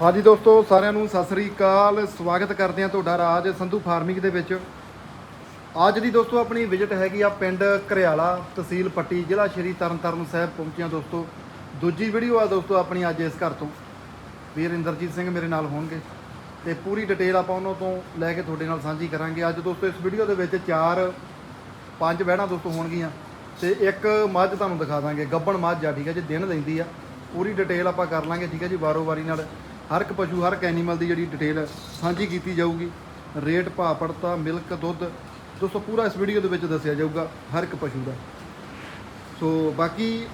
ਹਾਂਜੀ ਦੋਸਤੋ, ਸਾਰਿਆਂ ਨੂੰ ਸਤਿ ਸ੍ਰੀ ਅਕਾਲ। ਸਵਾਗਤ ਕਰਦੇ ਹਾਂ ਤੁਹਾਡਾ ਰਾਜ ਸੰਧੂ ਫਾਰਮਿੰਗ ਦੇ ਵਿੱਚ। ਅੱਜ ਦੀ ਦੋਸਤੋ, ਆਪਣੀ ਵਿਜ਼ਿਟ ਹੈਗੀ ਆ ਪਿੰਡ ਘਰਿਆਲਾ ਤਹਿਸੀਲ ਪੱਟੀ, ਜ਼ਿਲ੍ਹਾ ਸ਼੍ਰੀ ਤਰਨਤਾਰਨ ਸਾਹਿਬ ਪਹੁੰਚਿਆ ਦੋਸਤੋ। ਦੂਜੀ ਵੀਡੀਓ ਆ ਦੋਸਤੋ ਆਪਣੀ ਅੱਜ ਇਸ ਘਰ ਤੋਂ। ਵੀਰ ਇੰਦਰਜੀਤ ਸਿੰਘ ਮੇਰੇ ਨਾਲ ਹੋਣਗੇ ਤੇ ਪੂਰੀ ਡਿਟੇਲ ਆਪਾਂ ਉਹਨਾਂ ਤੋਂ ਲੈ ਕੇ ਤੁਹਾਡੇ ਨਾਲ ਸਾਂਝੀ ਕਰਾਂਗੇ। ਅੱਜ ਦੋਸਤੋ, ਇਸ ਵੀਡੀਓ ਦੇ ਵਿੱਚ ਚਾਰ, ਪੰਜ ਵਹਿੜਾਂ ਦੋਸਤੋ ਹੋਣਗੀਆਂ ਤੇ ਇੱਕ ਮੱਝ ਤੁਹਾਨੂੰ ਦਿਖਾ ਦਾਂਗੇ। ਗੱਬਣ ਮੱਝ ਆ, ਠੀਕ ਹੈ ਜੀ, ਦਿਨ ਲੈਂਦੀ ਆ। ਪੂਰੀ ਡਿਟੇਲ ਆਪਾਂ ਕਰ ਲਾਂਗੇ, ਠੀਕ ਹੈ ਜੀ ਵਾਰੋ ਵਾਰੀ ਨਾਲ। ਹਰ ਇੱਕ ਪਸ਼ੂ, ਹਰ ਇੱਕ ਐਨੀਮਲ ਦੀ ਜਿਹੜੀ ਡਿਟੇਲ ਸਾਂਝੀ ਕੀਤੀ ਜਾਊਗੀ। ਰੇਟ, ਭਾਅ, ਪੜਤਾ, ਮਿਲਕ, ਦੁੱਧ, ਦੋਸਤੋ, ਪੂਰਾ ਇਸ ਵੀਡੀਓ ਦੇ ਵਿੱਚ ਦੱਸਿਆ ਜਾਊਗਾ, ਹਰ ਇੱਕ ਪਸ਼ੂ ਦਾ। ਸੋ, ਬਾਕੀ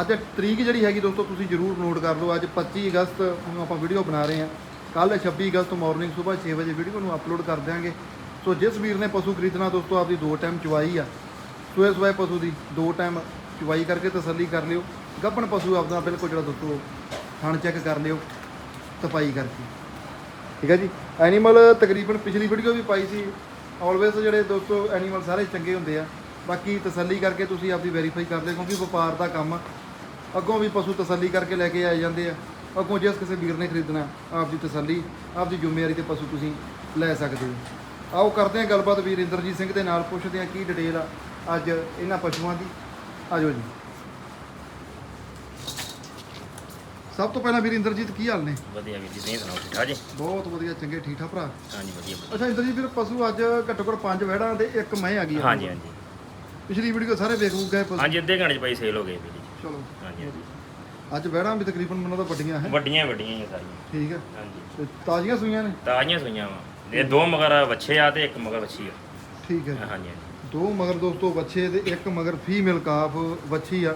ਅੱਜ ਤਰੀਕ ਜਿਹੜੀ ਹੈਗੀ ਦੋਸਤੋ, ਤੁਸੀਂ ਜਰੂਰ ਨੋਟ ਕਰ ਲਓ। ਅੱਜ 25 ਅਗਸਤ ਨੂੰ ਆਪਾਂ ਵੀਡੀਓ ਬਣਾ ਰਹੇ ਹਾਂ। ਕੱਲ 26 ਅਗਸਤ ਮਾਰਨਿੰਗ ਸਵੇਰ 6 ਵਜੇ ਵੀਡੀਓ ਨੂੰ ਅਪਲੋਡ ਕਰ ਦਿਆਂਗੇ। ਸੋ, ਜਿਸ ਵੀਰ ਨੇ ਪਸ਼ੂ ਖਰੀਦਣਾ ਦੋਸਤੋ, ਆਪਦੀ ਦੋ ਟਾਈਮ ਚਵਾਈ ਆ। ਸੋਏ ਸੋਏ ਪਸ਼ੂ ਦੀ ਦੋ ਟਾਈਮ ਚਵਾਈ ਕਰਕੇ ਤਸੱਲੀ ਕਰ ਲਿਓ। ਗੱਪਣ ਪਸ਼ੂ ਆਪਦਾ ਬਿਲਕੁਲ ਜਿਹੜਾ ਦੋਸਤੋ, ਥਣ ਚੈੱਕ ਕਰ ਲਿਓ। ਤਪਾਈ ਕਰਕੇ ਠੀਕ ਹੈ ਜੀ? ਐਨੀਮਲ ਤਕਰੀਬਨ ਪਿਛਲੀ ਵੀਡੀਓ ਵੀ ਪਾਈ ਸੀ। ਆਲਵੇਸ ਜਿਹੜੇ ਦੋਸਤੋ ਐਨੀਮਲ ਸਾਰੇ ਚੰਗੇ ਹੁੰਦੇ ਆ। ਬਾਕੀ ਤਸੱਲੀ ਕਰਕੇ ਤੁਸੀਂ ਆਪਦੀ ਵੈਰੀਫਾਈ ਕਰਦੇ, ਕਿਉਂਕਿ ਵਪਾਰ ਦਾ ਕੰਮ ਅੱਗੋਂ ਵੀ ਪਸ਼ੂ ਤਸੱਲੀ ਕਰਕੇ ਲੈ ਕੇ ਆਏ ਜਾਂਦੇ ਆ। ਅੱਗੋਂ ਜਿਸ ਕਿਸੇ ਵੀਰ ਨੇ ਖਰੀਦਣਾ, ਆਪਦੀ ਤਸੱਲੀ, ਆਪਦੀ ਜ਼ਿੰਮੇਵਾਰੀ ਤੇ ਪਸ਼ੂ ਤੁਸੀਂ ਲੈ ਸਕਦੇ ਹੋ। ਆਓ ਕਰਦੇ ਹਾਂ ਗੱਲਬਾਤ। ਵੀਰ ਇੰਦਰਜੀਤ ਸਿੰਘ ਦੇ ਨਾਲ ਪੁੱਛਦੇ ਹਾਂ ਕੀ ਡਿਟੇਲ ਆ ਅੱਜ ਇਹਨਾਂ ਪਸ਼ੂਆਂ ਦੀ। ਆਜੋ ਜੀ। ਸਭ ਤੋਂ ਪਹਿਲਾਂ ਵੀਰ ਇੰਦਰਜੀਤ ਕੀ ਹਾਲ ਨੇ? ਵਧੀਆ ਵੀਰ ਜੀ ਤੁਸੀਂ ਸੁਣਾਓ ਠੀਕ ਠਾਕ ਜੀ? ਬਹੁਤ ਵਧੀਆ ਚੰਗੇ ਠੀਕ ਠਾਕ ਭਰਾ? ਹਾਂਜੀ ਵਧੀਆ ਵਧੀਆ। ਅੱਛਾ ਇੰਦਰਜੀਤ ਵੀਰ ਪਸ਼ੂ ਅੱਜ ਘੱਟੋ ਘੱਟ ਪੰਜ ਵਹਿੜਾਂ ਤੇ ਇੱਕ ਮੈਂ ਆ ਗਈ ਹਾਂਜੀ ਹਾਂਜੀ। ਪਿਛਲੀ ਵੀਡੀਓ ਸਾਰੇ ਵੇਖ ਵੂਕ ਗਏ ਪਸ਼ੂ। ਹਾਂਜੀ ਅੱਧੇ ਘੰਟੇ ਚ ਭਾਈ ਸੇਲ ਹੋ ਗਏ ਵੀਰ ਜੀ। ਚਲੋ। ਹਾਂਜੀ ਹਾਂਜੀ। ਅੱਜ ਵਹਿੜਾਂ ਵੀ ਤਕਰੀਬਨ ਮੈਨੂੰ ਤਾਂ ਵੱਡੀਆਂ ਹੈ? ਵੱਡੀਆਂ ਵੱਡੀਆਂ ਹੀ ਆ ਸਾਰੀਆਂ। ਠੀਕ ਹੈ ਹਾਂਜੀ। ਤੇ ਤਾਜ਼ੀਆਂ ਸੂਈਆਂ ਨੇ? ਤਾਜ਼ੀਆਂ ਸੂਈਆਂ ਵਾ। ਇਹ ਦੋ ਮਗਰ ਵੱਛੇ ਆ ਤੇ ਇੱਕ ਮਗਰ ਵੱਛੀ ਆ। ਠੀਕ ਹੈ। ਹਾਂਜੀ ਹਾਂਜੀ। ਦੋ ਮਗਰ ਦੋਸਤੋ ਬੱਚੇ ਤੇ ਇੱਕ ਮਗਰ ਫੀਮੇਲ ਕਾਫ ਵੱਛੀ ਆ।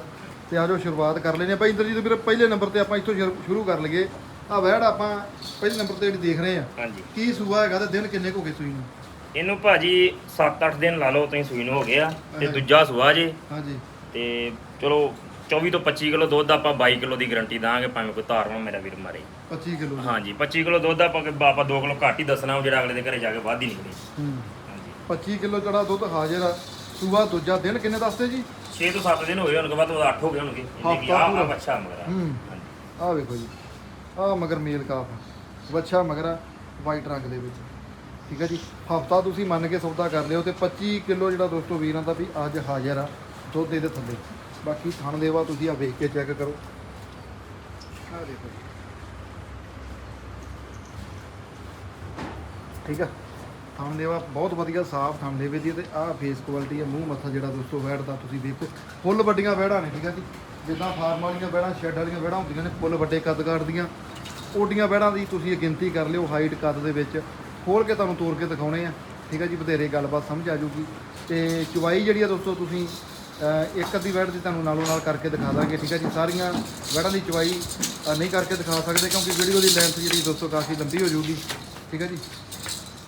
ਤੇ ਆਜੋ ਸ਼ੁਰੂਆਤ ਕਰ ਲੈਨੇ ਭਾਈ ਇੰਦਰਜੀਤ ਵੀਰ ਪਹਿਲੇ ਨੰਬਰ ਤੇ ਆਪਾਂ ਇੱਥੋਂ ਸ਼ੁਰੂ- ਕਰ ਲਈਏ। ਆ ਵਹਿੜ ਆਪਾਂ ਪਹਿਲੇ ਨੰਬਰ ਤੇ ਜਿਹੜੀ ਦੇਖ ਰਹੇ ਆ ਹਾਂਜੀ। ਕੀ ਸੂਆ ਹੈਗਾ ਤੇ ਦਿਨ ਕਿੰਨੇ ਕੁ ਹੋ ਗਏ ਸੂਈ ਨੂੰ? ਇਹਨੂੰ ਭਾਜੀ 7-8 ਦਿਨ ਲਾ ਲਓ ਤੁਸੀਂ ਸੂਈ ਨੂੰ ਹੋ ਗਿਆ ਤੇ। ਦੂਜਾ ਸੂਆ ਜੇ। ਹਾਂਜੀ। ਤੇ ਚਲੋ 24 ਤੋਂ 25 ਕਿਲੋ ਦੁੱਧ ਆਪਾਂ 22 ਕਿਲੋ ਦੀ ਗਾਰੰਟੀ ਦਾਂਗੇ ਭਾਵੇਂ ਕੋਈ ਧਾਰਵਾ ਮੇਰਾ ਵੀਰ ਮਾਰੇ। 25 ਕਿਲੋ ਹਾਂਜੀ 25 ਕਿਲੋ ਦੁੱਧ ਆਪਾਂ ਆਪਾਂ 2 ਕਿਲੋ ਘੱਟ ਹੀ ਦੱਸਣਾ ਉਹ ਜਿਹੜਾ ਅਗਲੇ ਦੇ ਘਰੇ ਜਾ ਕੇ ਵੱਧ ਹੀ ਨਿਕਲੇ। ਹਾਂਜੀ। 25 ਕਿਲੋ ਜਿਹੜਾ ਦੁੱਧ ਹਾਜ਼ਰ ਆ ਸੂਆ ਦੂਜਾ ਦਿਨ ਕਿੰਨੇ ਦੱਸਦੇ ਜੀ? 6 ਤੋਂ 7 ਦਿਨ ਹੋਏ ਹੋਣਗੇ ਬਾਅਦ ਉਹ 8 ਹੋ ਗਏ ਹੋਣਗੇ ਇਹਨੇ ਕੀ ਹਫ਼ਤਾ ਆ ਪੂਰਾ। ਆ ਬੱਚਾ ਮਗਰ ਹੂੰ। ਹਾਂਜੀ। ਆ ਵੇਖੋ ਜੀ ਆ ਮਗਰ ਮੇਲ ਕਾਫ ਵੱਛਾ ਮਗਰ ਵਾਈਟ ਰੰਗ ਦੇ ਵਿੱਚ। ਠੀਕ ਹੈ ਜੀ ਹਫਤਾ ਤੁਸੀਂ ਮੰਨ ਕੇ ਸੌਦਾ ਕਰ ਲਿਓ ਤੇ 25 ਕਿਲੋ ਜਿਹੜਾ ਦੋਸਤੋ ਵੀਰਾਂ ਦਾ ਵੀ ਅੱਜ ਹਾਜ਼ਰ ਆ ਦੁੱਧ ਇਹਦੇ ਥੱਲੇ। ਬਾਕੀ ਥਣ ਦੇਵਾ ਤੁਸੀਂ ਆ ਵੇਖ ਕੇ ਚੈੱਕ ਕਰੋ। ਆ ਦੇਖੋ ਜੀ। ਠੀਕ ਆ? ਥਣ ਦੇਵਾ ਬਹੁਤ ਵਧੀਆ, ਸਾਫ਼ ਥਣ ਦੇਵੇ ਦੀ ਤੇ ਆਹ ਫੇਸ ਕੁਆਲਿਟੀ ਹੈ, ਮੂੰਹ ਮੱਥਾ ਜਿਹੜਾ ਦੋਸਤੋ ਵੈੜ ਦਾ ਤੁਸੀਂ ਦੇਖੋ ਫੁੱਲ ਵੱਡੀਆਂ ਵੈੜਾਂ ਨੇ, ਠੀਕ ਹੈ ਜੀ? ਜਿੱਦਾਂ ਫਾਰਮ ਵਾਲੀਆਂ ਵੈੜਾਂ ਸ਼ੈੱਡ ਵਾਲੀਆਂ ਵੈੜਾਂ ਹੁੰਦੀਆਂ ਨੇ, ਫੁੱਲ ਵੱਡੇ ਕੱਦ ਕਾਟਦੀਆਂ ਓਡੀਆਂ ਵੈੜਾਂ ਦੀ ਤੁਸੀਂ ਗਿਣਤੀ ਕਰ ਲਿਓ ਹਾਈਟ ਕੱਦ ਦੇ ਵਿੱਚ। ਖੋਲ ਕੇ ਤੁਹਾਨੂੰ ਤੋੜ ਕੇ ਦਿਖਾਉਣੇ ਆ, ਠੀਕ ਆ ਜੀ? ਬਥੇਰੇ ਗੱਲਬਾਤ ਸਮਝ ਆ ਜੂਗੀ ਤੇ ਚੁਵਾਈ ਜਿਹੜੀ ਆ ਦੋਸਤੋ, ਤੁਸੀਂ ਇੱਕ ਅੱਧੀ ਵੈੜ ਦੀ ਤੁਹਾਨੂੰ ਨਾਲੋਂ ਨਾਲ ਕਰਕੇ ਦਿਖਾ ਦਾਂਗੇ, ਠੀਕ ਆ ਜੀ? ਸਾਰੀਆਂ ਵੈੜਾਂ ਦੀ ਚੁਵਾਈ ਨਹੀਂ ਕਰਕੇ ਦਿਖਾ ਸਕਦੇ ਕਿਉਂਕਿ ਵੀਡੀਓ ਦੀ ਲੈਂਥ ਜਿਹੜੀ ਦੋਸਤੋ ਕਾਫੀ ਲੰਬੀ ਹੋ ਜਾਊਗੀ, ਠੀਕ ਹੈ ਜੀ?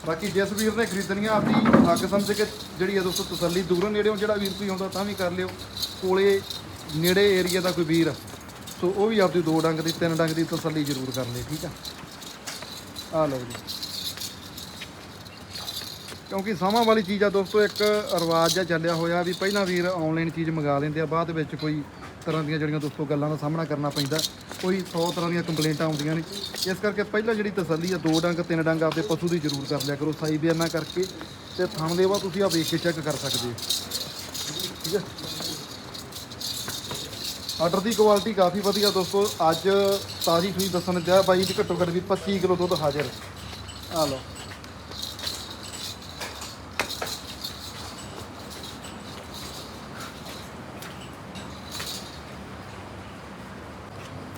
ਬਾਕੀ ਜਿਸ ਵੀਰ ਨੇ ਖਰੀਦਣੀਆਂ ਆਪਦੀ ਹੱਕ ਸਮਝ ਕੇ ਜਿਹੜੀ ਹੈ ਦੋਸਤੋ ਤਸੱਲੀ ਦੂਰੋਂ ਨੇੜੇੋਂ ਜਿਹੜਾ ਵੀਰ ਕੋਈ ਆਉਂਦਾ ਤਾਂ ਵੀ ਕਰ ਲਿਓ। ਕੋਲੇ ਨੇੜੇ ਏਰੀਆ ਦਾ ਕੋਈ ਵੀਰ ਸੋ ਉਹ ਵੀ ਆਪਦੀ ਦੋ ਡੰਗ ਦੀ, ਤਿੰਨ ਡੰਗ ਦੀ ਤਸੱਲੀ ਜ਼ਰੂਰ ਕਰ ਲੇ, ਠੀਕ ਆ? ਆ ਲਓ ਜੀ। ਕਿਉਂਕਿ ਸਮਾਂ ਵਾਲੀ ਚੀਜ਼ ਆ ਦੋਸਤੋ, ਇੱਕ ਰਿਵਾਜ ਜਿਹਾ ਚੱਲਿਆ ਹੋਇਆ ਵੀ ਪਹਿਲਾਂ ਵੀਰ ਆਨਲਾਈਨ ਚੀਜ਼ ਮੰਗਾ ਲੈਂਦੇ ਆ, ਬਾਅਦ ਵਿੱਚ ਕੋਈ ਤਰ੍ਹਾਂ ਦੀਆਂ ਜਿਹੜੀਆਂ ਦੋਸਤੋ ਗੱਲਾਂ ਦਾ ਸਾਹਮਣਾ ਕਰਨਾ ਪੈਂਦਾ ਕੋਈ 100 ਤਰ੍ਹਾਂ ਦੀਆਂ ਕੰਪਲੇਂਟਾਂ ਆਉਂਦੀਆਂ ਨੇ। ਇਸ ਕਰਕੇ ਪਹਿਲਾਂ ਜਿਹੜੀ ਤਸੱਲੀ ਆ, ਦੋ ਡੰਗ, ਤਿੰਨ ਡੰਗ ਆਪਦੇ ਪਸ਼ੂ ਦੀ ਜ਼ਰੂਰ ਕਰ ਲਿਆ ਕਰੋ। ਸਾਈ ਬਿਆਨਾ ਕਰਕੇ ਤੇ ਥਣ ਦੇਵਾ ਤੁਸੀਂ ਆ ਵੇਖ ਕੇ ਚੈੱਕ ਕਰ ਸਕਦੇ ਹੋ। ਠੀਕ ਹੈ? ਆਰਡਰ ਦੀ ਕੁਆਲਿਟੀ ਕਾਫੀ ਵਧੀਆ ਦੋਸਤੋ। ਅੱਜ ਤਾਜ਼ੀ ਸੂਈ ਦੱਸਣ ਦਿਆ ਬਾਈ ਦੀ ਘੱਟੋ ਘੱਟ ਵੀ 25 ਕਿਲੋ ਦੁੱਧ ਹਾਜ਼ਰ। ਆ ਲਓ।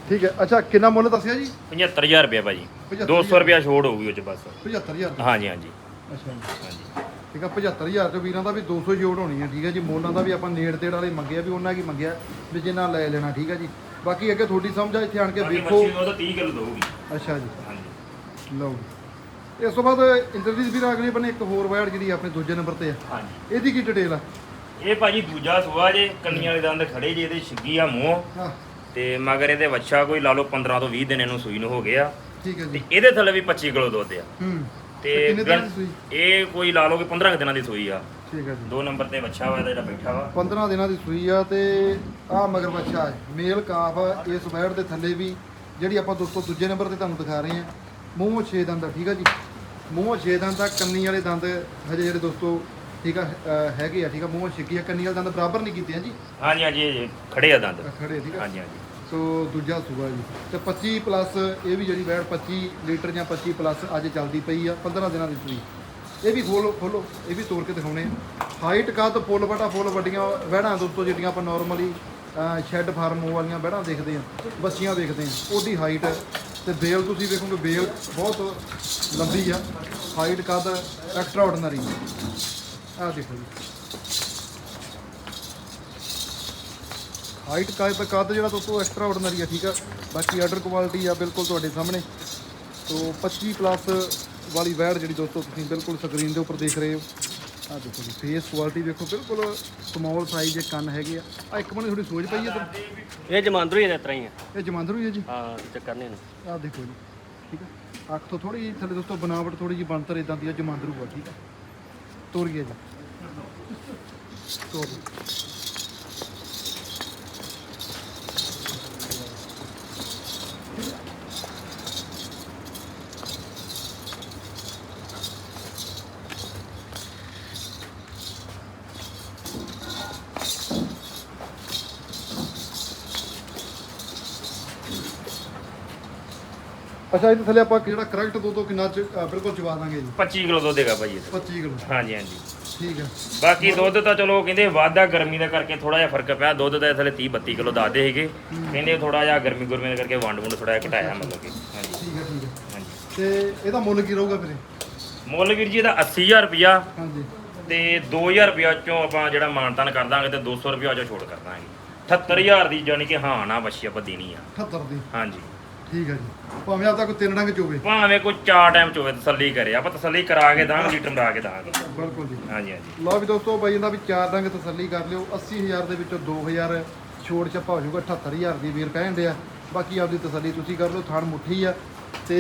ਠੀਕ ਹੈ। ਅੱਛਾ ਕਿੰਨਾ ਮੁੱਲ ਦੱਸਿਆ ਜੀ? 75000 ਰੁਪਏ ਭਾਜੀ। 75,000 200 ਰੁਪਏ ਛੋੜ ਹੋਊਗੀ ਉਹ ਚ ਬਸ। 75000 ਹਾਂਜੀ ਹਾਂਜੀ। ਅੱਛਾ ਜੀ। ਹਾਂਜੀ। ਠੀਕ ਆ 75000 ਤੇ ਵੀਰਾਂ ਦਾ ਵੀ 200 ਜੋੜ ਹੋਣੀ ਹੈ ਠੀਕ ਹੈ ਜੀ। ਮੋਲਾਂ ਦਾ ਵੀ ਆਪਾਂ ਨੇੜ ਤੇੜ ਵਾਲੇ ਮੰਗਿਆ ਵੀ ਉਹਨਾਂ ਕੀ ਮੰਗਿਆ ਵੀ ਜਿੰਨਾ ਲੈ ਲੈਣਾ ਠੀਕ ਹੈ ਜੀ। ਬਾਕੀ ਅੱਗੇ ਤੁਹਾਡੀ ਸਮਝ ਆ ਇੱਥੇ ਆਣ ਕੇ ਵੇਖੋ। ਨੂੰ ਉਹਦਾ 30 ਕਿਲੋ ਦਊਗੀ। ਅੱਛਾ ਜੀ। ਹਾਂਜੀ। ਲਓ ਇਸ ਤੋਂ ਬਾਅਦ ਇੰਦਰਜੀਤ ਵੀਰ ਅਗਲੇ ਬੰਨੇ ਇੱਕ ਹੋਰ ਵੈੜ ਜਿਹੜੀ ਆਪਣੇ ਦੂਜੇ ਨੰਬਰ ਤੇ ਆ। ਹਾਂਜੀ। ਇਹਦੀ ਕੀ ਡਿਟੇਲ ਆ? ਇਹ ਭਾਜੀ ਦੂਜਾ ਸੂਆ ਜੇ ਕੰਨੀਆਂ ਵਾਲੇ ਦੰਦ ਖੜੇ ਜੇ ਇਹਦੇ ਛਿੱਗੀ ਆ ਮੂੰਹ। ਹਾਂ। ਤੇ ਮਗਰ ਇਹਦੇ ਵੱਛਾ ਕੋਈ ਲਾ ਲਓ 15 ਤੋਂ 20 ਦਿਨ ਇਹਨੂੰ ਸੂਈ ਨੂੰ ਹੋ ਗਿਆ। ਠੀਕ ਹੈ ਤੇ ਜੀ ਇਹਦੇ ਥੱਲੇ ਵੀ 25 ਕਿਲੋ ਦੁੱਧ ਆ। ਹੂੰ। ਤੇ ਤੇ ਕਿੰਨੇ ਦਿਨ ਗਣ- ਦੀ ਸੂਈ? ਇਹ ਕੋਈ ਲਾ ਲਓ ਕਿ 15 ਕੁ ਦਿਨਾਂ ਦੀ ਸੂਈ ਆ। ਠੀਕ ਹੈ ਜੀ। ਦੋ ਨੰਬਰ ਤੇ ਵੱਛਾ ਵਾ ਇਹਦਾ ਜਿਹੜਾ ਬੈਠਾ ਵਾ। 15 ਦਿਨਾਂ ਦੀ ਸੂਈ ਆ ਤੇ ਆ ਮਗਰ ਬੱਚਾ ਹੈ। ਮੇਲ ਕਾਫ ਇਸ ਵੈੜ ਦੇ ਥੱਲੇ ਵੀ ਜਿਹੜੀ ਆਪਾਂ ਦੋਸਤੋ ਦੂਜੇ ਨੰਬਰ ਤੇ ਤੁਹਾਨੂੰ ਦਿਖਾ ਰਹੇ ਹਾਂ। ਮੂੰਹੋਂ 6 ਦੰਦ ਆ ਠੀਕ ਆ ਜੀ? ਮੂੰਹੋਂ 6 ਦੰਦ ਆ ਕੰਨੀ ਵਾਲੇ ਦੰਦ ਹਜੇ ਜਿਹੜੇ ਦੋਸਤੋ ਠੀਕ ਆ ਹੈਗੇ ਆ ਠੀਕ ਆ ਮੂੰਹੋਂ ਛਿੱਗੀ ਆ ਕੰਨੀ ਵਾਲੇ ਦੰਦ ਬਰਾਬਰ ਨਹੀਂ ਕੀਤੇ ਆ ਜੀ? ਹਾਂਜੀ ਹਾਂਜੀ ਇਹ ਖੜੇ ਆ ਦੰਦ। ਖੜੇ ਠੀਕ ਆ। ਹਾਂਜੀ ਹਾਂਜੀ। ਸੋ ਦੂਜਾ ਸੂਆ ਜੀ। ਤੇ 25 ਪਲੱਸ ਇਹ ਵੀ ਜਿਹੜੀ ਵੈੜ 25 ਲੀਟਰ ਜਾਂ 25 ਪਲੱਸ ਅੱਜ ਚੱਲਦੀ ਪਈ ਆ 15 ਦਿਨਾਂ ਦੀ ਸੂਈ ਇਹ ਵੀ ਖੋਲੋ ਖੋਲੋ, ਇਹ ਵੀ ਤੋੜ ਕੇ ਦਿਖਾਉਣੇ ਆ। ਹਾਈਟ ਕੱਦ ਫੁੱਲ ਵਟਾ ਫੁੱਲ ਵੱਡੀਆਂ ਵੈੜਾਂ ਦੋਸਤੋ, ਜਿਹੜੀਆਂ ਆਪਾਂ ਨਾਰਮਲੀ ਸ਼ੈੱਡ ਫਾਰਮ ਵਾਲੀਆਂ ਵੈੜਾਂ ਦੇਖਦੇ ਆ ਬੱਚੀਆਂ ਦੇਖਦੇ ਆ। ਉਹਦੀ ਹਾਈਟ ਤੇ ਬੇਲ ਤੁਸੀਂ ਵੇਖੋਗੇ, ਬੇਲ ਬਹੁਤ ਲੰਬੀ ਆ। ਹਾਈਟ ਕੱਦ ਐਕਸਟਰਾ ਆਰਡੀਨਰੀ ਆ ਦੇਖੋ ਜੀ। ਹਾਈਟ ਕੱਦ ਕੱਦ ਜਿਹੜਾ ਦੋਸਤੋ ਐਕਸਟਰਾ ਆਰਡੀਨਰੀ ਆ ਠੀਕ ਆ। ਬਾਕੀ ਆਰਡਰ ਕੁਆਲਿਟੀ ਆ ਬਿਲਕੁਲ ਤੁਹਾਡੇ ਸਾਹਮਣੇ। ਤੋ 25 ਪਲੱਸ ਵਾਲੀ ਵੈੜ ਜਿਹੜੀ ਦੋਸਤੋ ਤੁਸੀਂ ਬਿਲਕੁਲ ਸਕਰੀਨ ਦੇ ਉੱਪਰ ਦੇਖ ਰਹੇ ਹੋ। ਆ ਦੇਖੋ ਜੀ ਫੇਸ ਕੁਆਲਿਟੀ ਵੇਖੋ ਬਿਲਕੁਲ ਸਮਾਲ ਸਾਈਜ਼ ਦੇ ਕੰਨ ਹੈਗੇ ਆ। ਆ ਇੱਕ ਬਣੇ ਥੋੜੀ ਸੋਚ ਪਈ ਹੈ ਤੇ ਇਹ ਜਮਾਂਦਰੂ ਹੀ ਇਸ ਤਰ੍ਹਾਂ ਹੀ ਆ। ਇਹ ਜਮਾਂਦਰੂ ਹੀ ਹੈ ਜੀ? ਹਾਂ ਚੱਕਰ ਨਹੀਂ ਇਹਨੂੰ। ਆ ਦੇਖੋ ਜੀ ਠੀਕ ਆ। ਅੱਖ ਤੋਂ ਥੋੜੀ ਜਿਹੀ ਥੱਲੇ ਦੋਸਤੋ ਬਨਾਵਟ ਥੋੜੀ ਜਿਹੀ ਬਣਤਰ ਇਦਾਂ ਦੀ ਆ ਜਮਾਂਦਰੂ ਆ ਠੀਕ ਆ। ਤੁਰ ਗਿਆ ਜੀ। ਤੋਰ ਅੱਛਾ ਇਹਦੇ ਥੱਲੇ ਆਪਾਂ ਜਿਹੜਾ ਕਰੈਕਟ ਦੋ ਤੋਂ ਕਿੰਨਾ ਚ ਅ, ਬਿਲਕੁਲ ਚਵਾ ਦਾਂਗੇ ਜੀ। 25 ਕਿਲੋ ਦੁੱਧ ਹੈਗਾ ਭਾਈ ਇਹ 25 ਕਿਲੋ। ਹਾਂਜੀ ਹਾਂਜੀ। ਠੀਕ ਹੈ। ਬਾਕੀ ਦੁੱਧ ਤਾਂ ਚਲੋ ਕਹਿੰਦੇ ਵਾਧਾ ਗਰਮੀ ਦਾ ਕਰਕੇ ਥੋੜਾ ਜਿਹਾ ਫ਼ਰਕ ਪਿਆ। ਦੁੱਧ ਦਾ ਥਲੇ 30 32 ਕਿਲੋ ਦੱਸਦੇ ਸੀਗੇ। ਕਹਿੰਦੇ ਥੋੜਾ ਜਿਹਾ ਗਰਮੀ ਗੁਰਮੀ ਦਾ ਕਰਕੇ ਵੰਡ ਵੰਡ ਥੋੜਾ ਜਿਹਾ ਘਟਾਇਆ ਮਤਲਬ ਕਿ। ਹਾਂਜੀ। ਠੀਕ ਹੈ ਠੀਕ ਹੈ। ਹਾਂਜੀ। ਤੇ ਇਹਦਾ ਮੁੱਲ ਕੀ ਰਹੂਗਾ ਫਿਰ ਮੁੱਲ ਵੀਰ ਜੀ ਇਹਦਾ 80000 ਰੁਪਿਆ ਹਾਂਜੀ। ਤੇ 2000 ਰੁਪਿਆ ਚੋਂ ਆਪਾਂ ਜਿਹੜਾ ਮਾਨਤਾਨ ਕਰ ਦਾਂਗੇ ਤੇ 200 ਰੁਪਿਆ ਚੋਂ ਛੋੜ ਕਰ ਦਾਂਗੇ। 78000 ਦੀ ਜਾਨੀ ਕਿ ਹਾਂ ਨਾ ਬੱਚੀ ਆਪਾਂ ਦੇਣੀ ਆ। 78 ਦੀ। ਹਾਂਜੀ। ਠੀਕ ਹੈ ਜੀ। ਭਾਵੇਂ ਆਪ ਤਾਂ ਕੋਈ ਤਿੰਨ ਡੰਗ ਚੋਵੇ। ਭਾਵੇਂ ਕੋਈ ਚਾਰ ਟਾਈਮ ਚੋਵੇ ਤਸੱਲੀ ਕਰੇ। ਆਪਾਂ ਤਸੱਲੀ ਕਰਾ ਕੇ ਦਾਂਗੇ ਲੀਟਰ ਮਰਾ ਕੇ ਦਾਂਗੇ। ਬਿਲਕੁਲ ਜੀ। ਹਾਂਜੀ ਹਾਂਜੀ। ਲਓ ਵੀ ਦੋਸਤੋ ਬਾਈ ਇਹਦਾ ਵੀ ਚਾਰ ਡੰਗ ਤਸੱਲੀ ਕਰ ਲਿਓ। 80000 ਦੇ ਵਿੱਚੋਂ 2000 ਛੋੜ ਛੱਪਾ ਹੋ ਜਾਊਗਾ 78000 ਦੀ ਵੀਰ ਕਹਿੰਦੇ ਆ ਬਾਕੀ ਆਪਦੀ ਤਸੱਲੀ ਤੁਸੀਂ ਕਰ ਲਓ ਥਾਣ ਮੁੱਠੀ ਆ। ਤੇ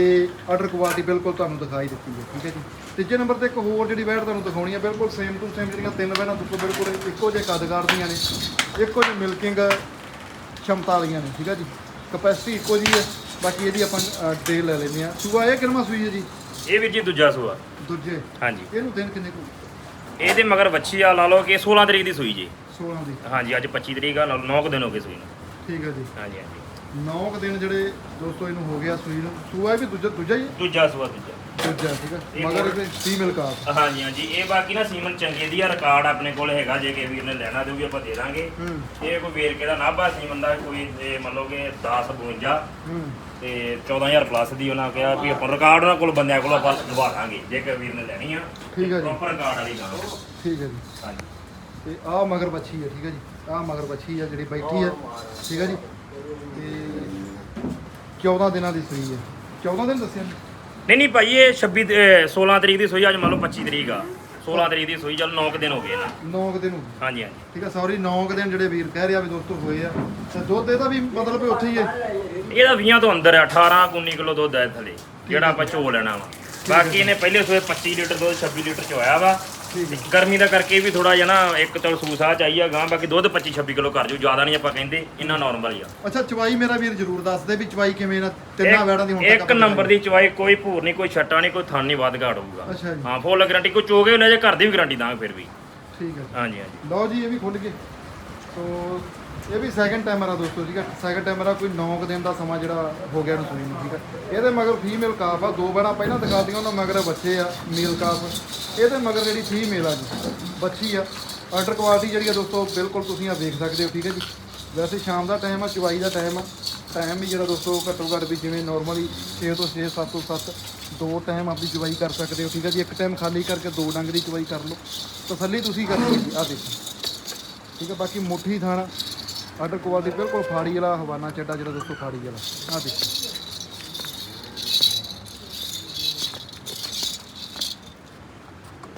ਆਰਡਰ ਕੁਆਲਿਟੀ ਬਿਲਕੁਲ ਤੁਹਾਨੂੰ ਦਿਖਾਈ ਦਿੱਤੀ ਹੈ ਠੀਕ ਹੈ ਜੀ। ਤੀਜੇ ਨੰਬਰ ਤੇ ਇੱਕ ਹੋਰ ਜਿਹੜੀ ਵੈਟ ਤੁਹਾਨੂੰ ਦਿਖਾਉਣੀ ਹੈ ਬਿਲਕੁਲ ਸੇਮ ਟੂ ਸੇਮ ਜਿਹੜੀਆਂ ਤਿੰਨ ਵੈਟਾਂ ਤੁਸੀਂ ਬਿਲਕੁਲ ਇੱਕੋ ਜਿਹੇ ਕਦਗਾਰ ਕਰਦੀਆਂ ਨੇ। ਇੱਕੋ ਜਿਹੀ ਮਿਲਕਿੰਗ ਸ਼ਮਤਾ ਵਾਲੀਆਂ ਨੇ ਠੀਕ ਹੈ ਜੀ। ਕਪੈਸਿਟੀ ਇੱਕੋ ਜਿਹੀ ਹੈ। ਬਾਕੀ ਇਹਦੀ ਆਪਾਂ ਡੇ ਲੈ ਲੈਂਦੇ ਆ ਸੂਆ ਇਹ ਕਿੰਨਾ ਸੂਈ ਹੈ ਜੀ? ਇਹ ਵੀਰ ਜੀ ਦੂਜਾ ਸੂਆ। ਦੂਜੇ? ਹਾਂਜੀ। ਇਹਨੂੰ ਦਿਨ ਕਿੰਨੇ ਕੁ? ਇਹਦੇ ਮਗਰ ਵੱਛੀ ਆ ਲਾ ਲਓ ਕਿ 16 ਤਰੀਕ ਦੀ ਸੂਈ ਜੀ। 16 ਦੀ। ਹਾਂਜੀ ਅੱਜ 25 ਤਰੀਕ ਆ 9 ਦਿਨ ਹੋ ਗਏ ਸੂਈ ਨੂੰ। ਠੀਕ ਹੈ ਜੀ। ਹਾਂਜੀ ਹਾਂਜੀ। 9 ਕੁ ਦਿਨ ਜਿਹੜੇ ਦੋਸਤੋ ਇਹਨੂੰ ਹੋ ਗਿਆ ਸੂਈ ਨੂੰ। ਸੂਆ ਇਹ ਵੀ ਦੂਜਾ ਦੂਜਾ ਹੀ ਹੈ? ਦੂਜਾ ਸੂਆ ਦੂਜਾ। ਦੂਜਾ ਠੀਕ ਹੈ। ਇਹ ਮਗਰ ਇਹਦੇ ਫੀਮੇਲ ਕਾਫ ਹਾਂਜੀ ਹਾਂਜੀ। ਇਹ ਬਾਕੀ ਨਾ ਸੀਮਨ ਚੰਗੇ ਦੀ ਆ ਰਿਕਾਰਡ ਆਪਣੇ ਕੋਲ ਹੈਗਾ। ਜੇ ਕਿ ਵੀਰ ਨੇ ਲੈਣਾ ਤੇ ਉਹ ਵੀ ਆਪਾਂ ਦੇ ਦਾਂਗੇ। ਹੂੰ। ਇਹ ਕੋਈ ਵੇਰਕੇ ਦਾ ਨਾਭਾ ਸੀਮਨ ਦਾ ਕੋਈ ਇਹ ਮੰਨ ਲਓ ਕਿ 10 52 ਹੂੰ। ਤੇ 14000 ਪਲੱਸ ਦੀ ਉਹਨਾਂ ਕਿਹਾ ਵੀ ਆਪਾਂ ਰਿਕਾਰਡ ਉਹਨਾਂ ਕੋਲ ਬੰਦਿਆਂ ਕੋਲ ਆਪਾਂ ਲਵਾ ਦਾਂਗੇ। ਜੇ ਕਿ ਵੀਰ ਨੇ ਲੈਣੀ ਆ ਠੀਕ ਹੈ ਜੀ। ਪ੍ਰੋਪਰ ਰਿਕਾਰਡ ਵਾਲੀ ਗਾਂ ਠੀਕ ਹੈ ਜੀ। ਹਾਂਜੀ। ਤੇ ਆਹ ਮਗਰ ਬੱਚੀ ਹੈ ਠੀਕ ਹੈ ਜੀ। ਆਹ ਮਗਰ ਬੱਚੀ ਹੈ ਜਿਹੜੀ ਬੈਠੀ ਹੈ। ਠੀਕ ਹੈ ਜੀ। 14 ਦਿਨਾਂ ਦੀ ਸੂਈ ਹੈ। 14 ਦਿਨ ਦੱਸਿਆ ਨੀ? ਨਹੀਂ ਨਹੀਂ ਭਾਈ ਇਹ 26 ਤੇ- ਅਹ 16 ਤਰੀਕ ਦੀ ਸੂਈ ਅੱਜ ਮੰਨ ਲਓ 25 ਤਰੀਕ ਆ। 16 ਤਰੀਕ ਦੀ ਸੂਈ ਚੱਲ 9 ਕੁ ਦਿਨ ਹੋ ਗਏ ਨਾ। 9 ਕੁ ਦਿਨ ਹੋ ਗਏ। ਹਾਂਜੀ ਹਾਂਜੀ। ਠੀਕ ਹੈ ਸੌਰੀ 9 ਕੁ ਦਿਨ ਜਿਹੜੇ ਵੀਰ ਕਹਿ ਰਿਹਾ ਵੀ ਦੋਸਤੋ ਹੋਏ ਆ। ਤੇ ਦੁੱਧ ਇਹਦਾ ਵੀ ਮਤਲਬ ਵੀ ਉੱਥੇ ਹੀ ਹੈ। ਇਹਦਾ 20 ਤੋਂ ਅੰਦਰ ਆ 18 19 ਕਿਲੋ ਦੁੱਧ ਹੈ ਥਲੇ ਜਿਹੜਾ ਆਪਾਂ ਝੋ ਲੈਣਾ ਵਾ। ਬਾਕੀ ਇਹਨੇ ਪਹਿਲੇ ਸੂਏ 25 ਲੀਟਰ ਦੁੱਧ 26 ਲੀਟਰ ਚ ਹੋਇਆ ਵਾ। ਗਰਮੀ ਦਾ ਕਰਕੇ ਵੀ ਥੋੜਾ ਜਿਹਾ ਨਾ ਇੱਕ ਚਲ ਸੂਸਾ ਚਾਹੀਆ ਗਾਂ ਬਾਕੀ ਦੁੱਧ 25 26 ਕਿਲੋ ਕਰ ਜੂ ਜ਼ਿਆਦਾ ਨਹੀਂ ਆਪਾਂ ਕਹਿੰਦੇ ਇੰਨਾ ਨਾਰਮਲ ਹੀ ਆ। ਅੱਛਾ ਚਵਾਈ ਮੇਰਾ ਵੀਰ ਜਰੂਰ ਦੱਸ ਦੇ ਵੀ ਚਵਾਈ ਕਿਵੇਂ ਨਾ ਤਿੰਨਾਂ ਵੈੜਾਂ ਦੀ ਹੁਣ ਤੱਕ ਇੱਕ ਨੰਬਰ ਦੀ ਚਵਾਈ ਕੋਈ ਭੂਰ ਨਹੀਂ ਕੋਈ ਛੱਟਾ ਨਹੀਂ ਕੋਈ ਥਣ ਨਹੀਂ ਵੱਧ ਘਾਟ ਹੋਊਗਾ। ਅੱਛਾ ਜੀ। ਹਾਂ ਫੁੱਲ ਗਾਰੰਟੀ ਕੋਈ ਚੋਗੇ ਲੈ ਜੇ ਘਰ ਦੀ ਵੀ ਗਾਰੰਟੀ ਦਾਂਗੇ ਫਿਰ ਵੀ। ਠੀਕ ਹੈ ਹਾਂਜੀ ਹਾਂਜੀ। ਲਓ ਜੀ ਇਹ ਵੀ ਖੁੱਲ ਗਏ। ਸੋ ਇਹ ਵੀ ਸੈਕੰਡ ਟਾਈਮਰ ਆ ਦੋਸਤੋ, ਠੀਕ ਹੈ ਸੈਕੰਡ ਟਾਈਮਰ ਆ ਕੋਈ 9 ਕੁ ਦਿਨ ਦਾ ਸਮਾਂ ਜਿਹੜਾ ਹੋ ਗਿਆ ਨੂੰ ਸੂਈ ਨੂੰ, ਠੀਕ ਹੈ ਇਹਦੇ ਮਗਰ ਫੀਮੇਲ ਕਾਫ ਆ, ਦੋ ਵਾਰਾਂ ਪਹਿਲਾਂ ਦਿਖਾਤੀਆਂ ਉਹਨਾਂ, ਮਗਰ ਬੱਚੇ ਆ ਮੇਲ ਕਾਫ ਇਹਦੇ ਮਗਰ ਜਿਹੜੀ ਫੀਮੇਲ ਆ ਜੀ, ਬੱਚੀ ਆ। ਆਰਡਰ ਕੁਆਲਿਟੀ ਜਿਹੜੀ ਆ ਦੋਸਤੋ, ਬਿਲਕੁਲ ਤੁਸੀਂ ਆ ਦੇਖ ਸਕਦੇ ਹੋ, ਠੀਕ ਹੈ ਜੀ? ਵੈਸੇ ਸ਼ਾਮ ਦਾ ਟਾਈਮ ਆ ਚਵਾਈ ਦਾ ਟਾਈਮ ਆ। ਟਾਈਮ ਵੀ ਜਿਹੜਾ ਦੋਸਤੋ ਘੱਟੋ ਘੱਟ ਵੀ ਜਿਵੇਂ ਨਾਰਮਲੀ 6 ਤੋਂ 6 7 ਤੋਂ 7 ਦੋ ਟਾਈਮ ਆਪਣੀ ਚਵਾਈ ਕਰ ਸਕਦੇ ਹੋ, ਠੀਕ ਹੈ ਜੀ? ਇੱਕ ਟਾਈਮ ਖਾਲੀ ਕਰਕੇ ਦੋ ਡੰਗ ਦੀ ਚਵਾਈ ਕਰ ਲਓ। ਤਸੱਲੀ ਤੁਸੀਂ ਕਰ ਜੀ ਆ ਦੇਖੋ। ਠੀਕ ਹੈ ਬਾਕੀ ਮੁੱਠੀ ਥਾਣਾ ਆਰਡਰ ਕੁਆਲਿਟੀ ਬਿਲਕੁਲ ਫਾੜੀ ਵਾਲਾ ਹਵਾਨਾ ਚੱਡਾ ਜਿਹੜਾ ਦੋਸਤੋ ਫਾੜੀ ਵਾਲਾ। ਆ ਦੇਖੋ।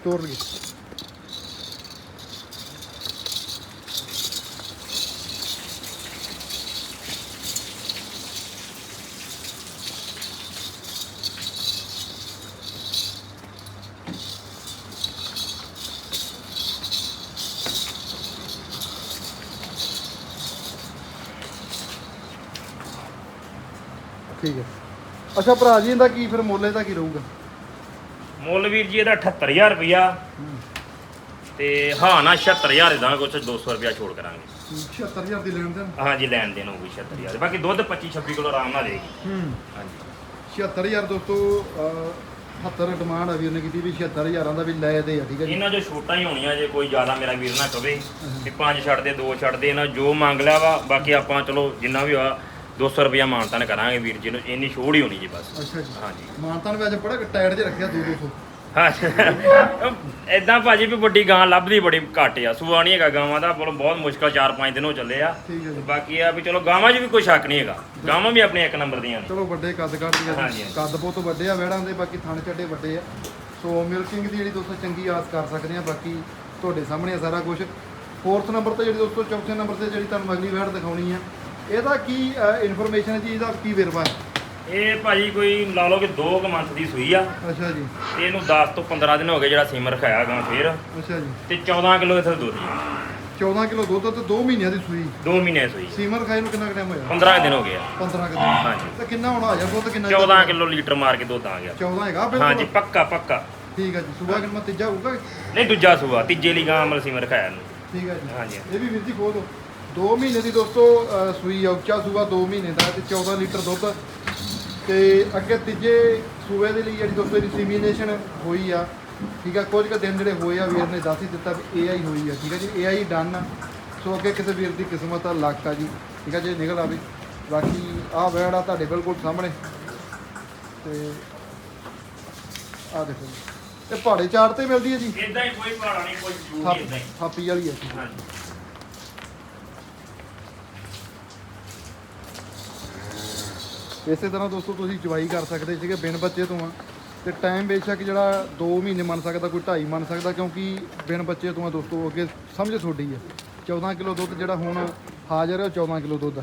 ਤੋੜ ਲਈ ਠੀਕ ਹੈ। ਅੱਛਾ ਭਰਾ ਜੀ ਇਹਦਾ ਕੀ ਫਿਰ ਮੁੱਲ ਇਹਦਾ ਕੀ ਰਹੂਗਾ? ਮੁੱਲ ਵੀਰ ਜੀ ਇਹਦਾ 78000 ਰੁਪਇਆ। ਤੇ ਹਾਂ ਨਾ 76000 ਦਾ ਕੁਛ 200 ਰੁਪਇਆ ਛੋੜ ਕਰਾਂਗੇ। 76000 ਦੀ ਲੈਣ ਦੇਣ? ਹਾਂਜੀ ਲੈਣ ਦੇਣ ਹੋਊਗੀ 76000 ਬਾਕੀ ਦੁੱਧ 25 26 ਕਿਲੋ ਆਰਾਮ ਨਾਲ ਦੇਗੀ। ਹੂੰ। ਹਾਂਜੀ। 76000 ਦੋਸਤੋ ਅਹ, 70 ਡਿਮਾਂਡ ਆ ਵੀ ਉਹਨੇ ਕੀਤੀ ਵੀ 76000 ਦਾ ਵੀ ਲੈ ਦੇ ਆ ਠੀਕ ਹੈ ਜੀ? ਇਹਨਾਂ ਜੋ ਛੋਟਾਂ ਹੀ ਹੋਣੀਆਂ ਜੇ ਕੋਈ ਜ਼ਿਆਦਾ ਮੇਰਾ ਵੀਰ ਨਾ ਕਵੇ। ਕਿ ਪੰਜ ਛੱਡ ਦੇ ਦੋ ਛੱਡ ਦੇ ਇਹਨਾਂ ਜੋ ਮੰਗ ਲਿਆ ਵਾ ਬਾਕੀ ਆਪਾਂ ਚਲੋ ਜਿੰਨਾ ਵੀ ਆ 200 ਰੁਪਇਆ ਮਾਨਤਾਨ ਕਰਾਂਗੇ ਵੀਰ ਜੀ ਨੂੰ ਇੰਨੀ ਛੋੜ ਹੀ ਹੋਣੀ ਜੀ ਬਸ। ਅੱਛਾ ਜੀ। ਹਾਂਜੀ। ਮਾਨਤਾਨ ਵਿੱਚ ਬੜਾ ਟਾਇਰ 'ਚ ਰੱਖਿਆ 2 200 ਹਾਂ। ਇਦਾਂ ਭਾਜੀ ਵੀ ਵੱਡੀ ਗਾਂ ਲੱਭਦੀ ਬੜੀ ਘੱਟ ਆ ਸੂਆ ਨਹੀਂ ਹੈਗਾ ਗਾਵਾਂ ਦਾ ਬੋਲੋ ਬਹੁਤ ਮੁਸ਼ਕਲ 4-5 ਦਿਨ ਹੋ ਚੱਲੇ ਆ। ਠੀਕ ਹੈ ਜੀ। ਬਾਕੀ ਆ ਵੀ ਚਲੋ ਗਾਵਾਂ 'ਚ ਵੀ ਕੋਈ ਸ਼ੱਕ ਨਹੀਂ ਹੈਗਾ ਗਾਵਾਂ ਵੀ ਆਪਣੇ ਇੱਕ ਨੰਬਰ ਦੀਆਂ ਨੇ। ਚਲੋ ਵੱਡੇ ਕੱਦ ਕੱਢ ਹਾਂਜੀ, ਹਾਂਜੀ। ਕੱਦ ਬਹੁਤ ਵੱਡੇ ਆ ਵਹਿੜਾਂ ਦੇ ਬਾਕੀ ਥਣ ਚੱਡੇ ਵੱਡੇ ਆ। ਸੋ ਮਿਲਕਿੰਗ ਦੀ ਜਿਹੜੀ ਦੋਸਤੋ ਚੰਗੀ ਆਸ ਕਰ ਸਕਦੇ ਆ ਬਾਕੀ ਤੁਹਾਡੇ ਸਾਹਮਣੇ ਆ ਸਾਰਾ ਕੁਝ ਫੋਰਥ ਨੰਬਰ ਤੇ ਜਿਹੜੀ ਦੋਸਤੋ ਚੌਥੇ ਨੰਬਰ ਤੇ ਜਿਹੜੀ ਤੁਹਾਨੂੰ ਅਗਲੀ ਵਹਿੜ ਦਿਖਾਉਣੀ ਆ ਇਹਦਾ ਕੀ ਇਨਫੋਰਮੇਸ਼ਨ ਹੈ ਜੀ? ਇਹਦਾ ਕੀ ਵੇਰਵਾ ਹੈ? ਇਹ ਭਾਜੀ ਕੋਈ ਲਾ ਲਓ ਕਿ 2 ਕੁ ਮੰਥ ਦੀ ਸੂਈ ਆ। ਅੱਛਾ ਜੀ। ਤੇ ਇਹਨੂੰ 10 ਤੋਂ 15 ਦਿਨ ਹੋ ਗਏ ਜਿਹੜਾ ਸੀਮਰ ਰਖਾਇਆ ਗਾਂ ਫੇਰ। ਅੱਛਾ ਜੀ। ਤੇ 14 ਕਿਲੋ ਇਥੇ ਦੁੱਧ ਆ। 14 ਕਿਲੋ ਦੁੱਧ ਤੇ 2 ਮਹੀਨਿਆਂ ਦੀ ਸੂਈ। 2 ਮਹੀਨੇ ਸੂਈ। ਸੀਮਰ ਖਾਈ ਨੂੰ ਕਿੰਨਾ ਟਾਈਮ ਹੋਇਆ? 15 ਦਿਨ ਹੋ ਗਏ ਆ। 15 ਕਿਲੋ ਹਾਂਜੀ। ਤੇ ਕਿੰਨਾ ਹੋਣਾ ਹਜ਼ਾਰ ਦੁੱਧ ਕਿੰਨਾ 14 ਕਿਲੋ ਲੀਟਰ ਮਾਰ ਕੇ ਦੁੱਧ ਆ ਗਿਆ। 14 ਹੈਗਾ ਹਾਂਜੀ ਬਿਲਕੁਲ ਪੱਕਾ ਪੱਕਾ। ਠੀਕ ਹੈ ਜੀ। ਸੂਬਾ ਕਿੰਨਾ ਤੀਜਾ ਹੋਊਗਾ? ਨਹੀਂ ਦੂਜਾ ਸੂਆ ਤੀਜੇ ਲਈ ਗਾਂ ਅਮਲ ਸੀਮਰ ਰਖਾਇਆ ਨੂੰ ਠੀਕ ਹੈ ਜੀ। ਹਾਂਜੀ। ਇਹ ਵੀ ਵੀਰ ਜੀ ਖੋਲ ਦੋ 2 ਮਹੀਨੇ ਦੀ ਦੋਸਤੋ ਸੂਈ ਆ ਉੱਚਾ ਸੂਆ 2 ਮਹੀਨੇ ਦਾ ਤੇ 14 ਲੀਟਰ ਦੁੱਧ। ਤੇ ਅੱਗੇ ਤੀਜੇ ਸੂਏ ਦੇ ਲਈ ਜਿਹੜੀ ਦੋਸਤੋ ਇਹਦੀ ਸੀਮੀਨੇਸ਼ਨ ਹੋਈ ਆ ਠੀਕ ਆ ਕੁਝ ਕੁ ਦਿਨ ਜਿਹੜੇ ਹੋਏ ਆ ਵੀਰ ਨੇ ਦੱਸ ਹੀ ਦਿੱਤਾ ਵੀ ਏਆਈ ਹੋਈ ਆ ਠੀਕ ਆ ਜੀ ਏਆਈ ਡਨ ਆ। ਸੋ ਅੱਗੇ ਕਿਸੇ ਵੀਰ ਦੀ ਕਿਸਮਤ ਆ ਲੱਕ ਆ ਜੀ ਠੀਕ ਆ ਜੇ ਨਿਕਲ ਆਵੇ। ਬਾਕੀ ਆਹ ਵੈੜ ਆ ਤੁਹਾਡੇ ਬਿਲਕੁਲ ਸਾਹਮਣੇ। ਤੇ ਆਹ ਦੇਖੋ ਜੀ ਇਹ ਪਹਾੜੇ ਚਾਰ ਤੇ ਮਿਲਦੀ ਹੈ ਜੀ। ਇਦਾਂ ਹੀ ਕੋਈ ਭਾੜਾ ਨਹੀਂ ਕੋਈ ਜੂ ਥਾਪ- ਨਹੀਂ ਇਦਾਂ ਹੀ। ਥਾਪੀ ਵਾਲੀ ਹੈ ਜੀ। ਹਾਂਜੀ। ਇਸੇ ਤਰ੍ਹਾਂ ਦੋਸਤੋ ਤੁਸੀਂ ਚਵਾਈ ਕਰ ਸਕਦੇ ਸੀਗੇ ਬਿਨ ਬੱਚੇ ਤੋਂ ਆ। ਤੇ ਟਾਈਮ ਬੇਸ਼ੱਕ ਜਿਹੜਾ 2 ਮਹੀਨੇ ਮੰਨ ਸਕਦਾ, ਕੋਈ 2.5 ਮੰਨ ਸਕਦਾ, ਕਿਉਂਕਿ ਬਿਨ ਬੱਚੇ ਤੋਂ ਆ ਦੋਸਤੋ, ਅੱਗੇ ਸਮਝ ਤੁਹਾਡੀ ਹੈ 14 ਕਿਲੋ ਦੁੱਧ ਜਿਹੜਾ ਹੁਣ ਹਾਜ਼ਰ ਹੈ, ਉਹ 14 ਕਿਲੋ ਦੁੱਧ ਆ।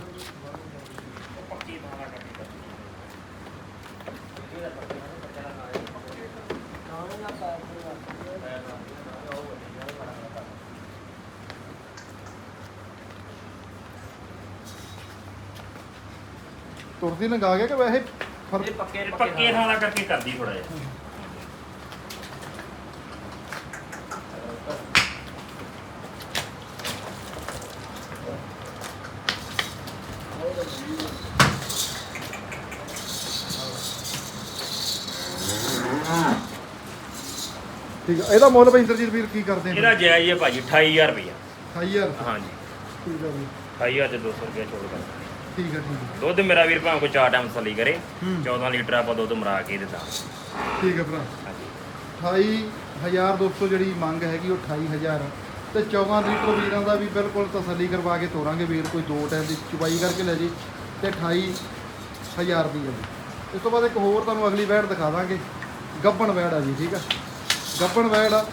ਤੁਰਦੀ ਲੰਗਾ ਗਿਆ ਕਿ ਵੈਸੇ ਫ਼ਰਕ ਪੱਕੇ ਪੱਕੇ ਥਾਂ ਦਾ ਕਰਕੇ ਕਰਦੀ ਥੋੜਾ ਜਿਹਾ। ਠੀਕ ਆ। ਇਹਦਾ ਮੁੱਲ ਭਾਈ ਇੰਦਰਜੀਤ ਵੀਰ ਕੀ ਕਰਦੇ ਇਹਦਾ ਜਾਇਜ਼ ਹੈ ਭਾਜੀ 28000 ਰੁਪਇਆ 28000 ਹਾਂਜੀ। ਠੀਕ ਆ ਜੀ। 28000 ਤੇ 200 ਰੁਪਇਆ ਛੋੜ ਕਰ ਠੀਕ ਆ ਠੀਕ ਆ ਦੁੱਧ ਮੇਰਾ ਵੀਰ ਭਾਵੇਂ ਕੋਈ ਚਾਰ ਟਾਈਮ ਤਸੱਲੀ ਕਰੇ ਹੂੰ। 14 ਲੀਟਰ ਆਪਾਂ ਦੁੱਧ ਮਰਾ ਕੇ ਦਿੱਤਾ। ਠੀਕ ਆ ਭਰਾ। ਹਾਂਜੀ। 28200 ਜਿਹੜੀ ਮੰਗ ਹੈਗੀ ਉਹ 28000 ਆ ਤੇ 14 ਲੀਟਰ ਵੀਰਾਂ ਦਾ ਵੀ ਬਿਲਕੁਲ ਤਸੱਲੀ ਕਰਵਾ ਕੇ ਤੋਰਾਂਗੇ ਵੀਰ ਕੋਈ ਦੋ ਟਾਈਮ ਦੀ ਚੁਬਾਈ ਕਰਕੇ ਲੈ ਜੀ ਤੇ 28000 ਦੀ ਹੈ ਜੀ। ਇਸ ਤੋਂ ਬਾਅਦ ਇੱਕ ਹੋਰ ਤੁਹਾਨੂੰ ਅਗਲੀ ਵੈੜ ਦਿਖਾ ਦਾਂਗੇ। ਗੱਬਣ ਵੈੜ ਆ ਜੀ ਠੀਕ ਆ? ਗੱਬਣ ਵੈੜ ਆ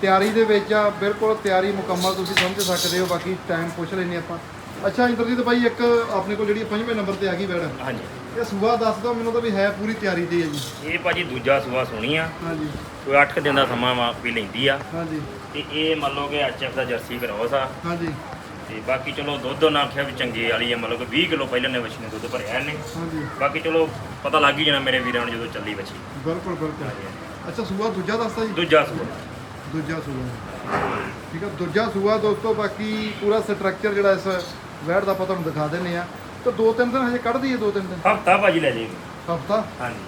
ਤਿਆਰੀ ਦੇ ਵਿੱਚ ਆ ਬਿਲਕੁਲ ਤਿਆਰੀ ਮੁਕੰਮਲ ਤੁਸੀਂ ਸਮਝ ਸਕਦੇ ਹੋ ਬਾਕੀ ਟਾਈਮ ਪੁੱਛ ਲੈਨੇ ਆਪਾਂ। ਅੱਛਾ ਇੰਦਰਜੀਤ ਬਾਈ ਇੱਕ ਆਪਣੇ ਕੋਲ ਜਿਹੜੀ ਪੰਜਵੇਂ ਨੰਬਰ ਤੇ ਆ ਗਈ ਵੈੜ ਹਾਂਜੀ। ਇਹ ਸੂਆ ਦੱਸ ਦਿਓ ਮੈਨੂੰ ਤਾਂ ਵੀ ਹੈ ਪੂਰੀ ਤਿਆਰੀ ਤੇ ਹੈ ਜੀ। ਇਹ ਭਾਜੀ ਦੂਜਾ ਸੂਆ ਸੋਹਣੀ ਆ। ਹਾਂਜੀ। ਕੋਈ 8 ਦਿਨ ਦਾ ਸਮਾਂ ਵਾ ਵੀ ਲੈਂਦੀ ਆ। ਹਾਂਜੀ। ਤੇ ਇਹ ਮੰਨ ਲਓ ਕਿ ਐਚਐਫ ਦਾ ਜਰਸੀ ਕਰੋਸ ਆ। ਹਾਂਜੀ। ਤੇ ਬਾਕੀ ਚਲੋ ਦੁੱਧ ਉਹਨਾਂ ਆਖਿਆ ਵੀ ਚੰਗੇ ਵਾਲੀ ਆ ਮਤਲਬ ਕਿ 20 ਕਿਲੋ ਪਹਿਲਾਂ ਨੇ ਵਛੀ ਨੇ ਦੁੱਧ ਭਰਿਆ ਇਹਨੇ। ਹਾਂਜੀ। ਬਾਕੀ ਚਲੋ ਪਤਾ ਲੱਗ ਹੀ ਜਾਣਾ ਮੇਰੇ ਵੀਰਾਂ ਨੂੰ ਜਦੋਂ ਚੱਲੀ ਵਛੀ। ਬਿਲਕੁਲ ਬਿਲਕੁਲ। ਅੱਛਾ ਸੂਆ ਦੂਜਾ ਦੱਸਦਾ ਜੀ। ਦੂਜਾ ਸੂਆ ਦੂਜਾ ਸੂਆ ਠੀਕ ਆ ਦੂਜਾ ਸੂਆ ਦੋਸਤੋ ਬਾਕੀ ਪੂਰਾ ਸਟਰਕਚਰ ਜਿਹੜਾ ਇਸ ਵੈੜ ਦਾ ਆਪਾਂ ਤੁਹਾਨੂੰ ਦਿਖਾ ਦਿੰਨੇ ਆ ਤੇ ਦੋ ਤਿੰਨ ਦਿਨ ਹਜੇ ਕੱਢਦੀ ਹੈ ਦੋ ਤਿੰਨ ਦਿਨ। ਹਫਤਾ ਭਾਜੀ ਲੈ ਜਾਏਗੀ ਹਫਤਾ? ਹਾਂਜੀ।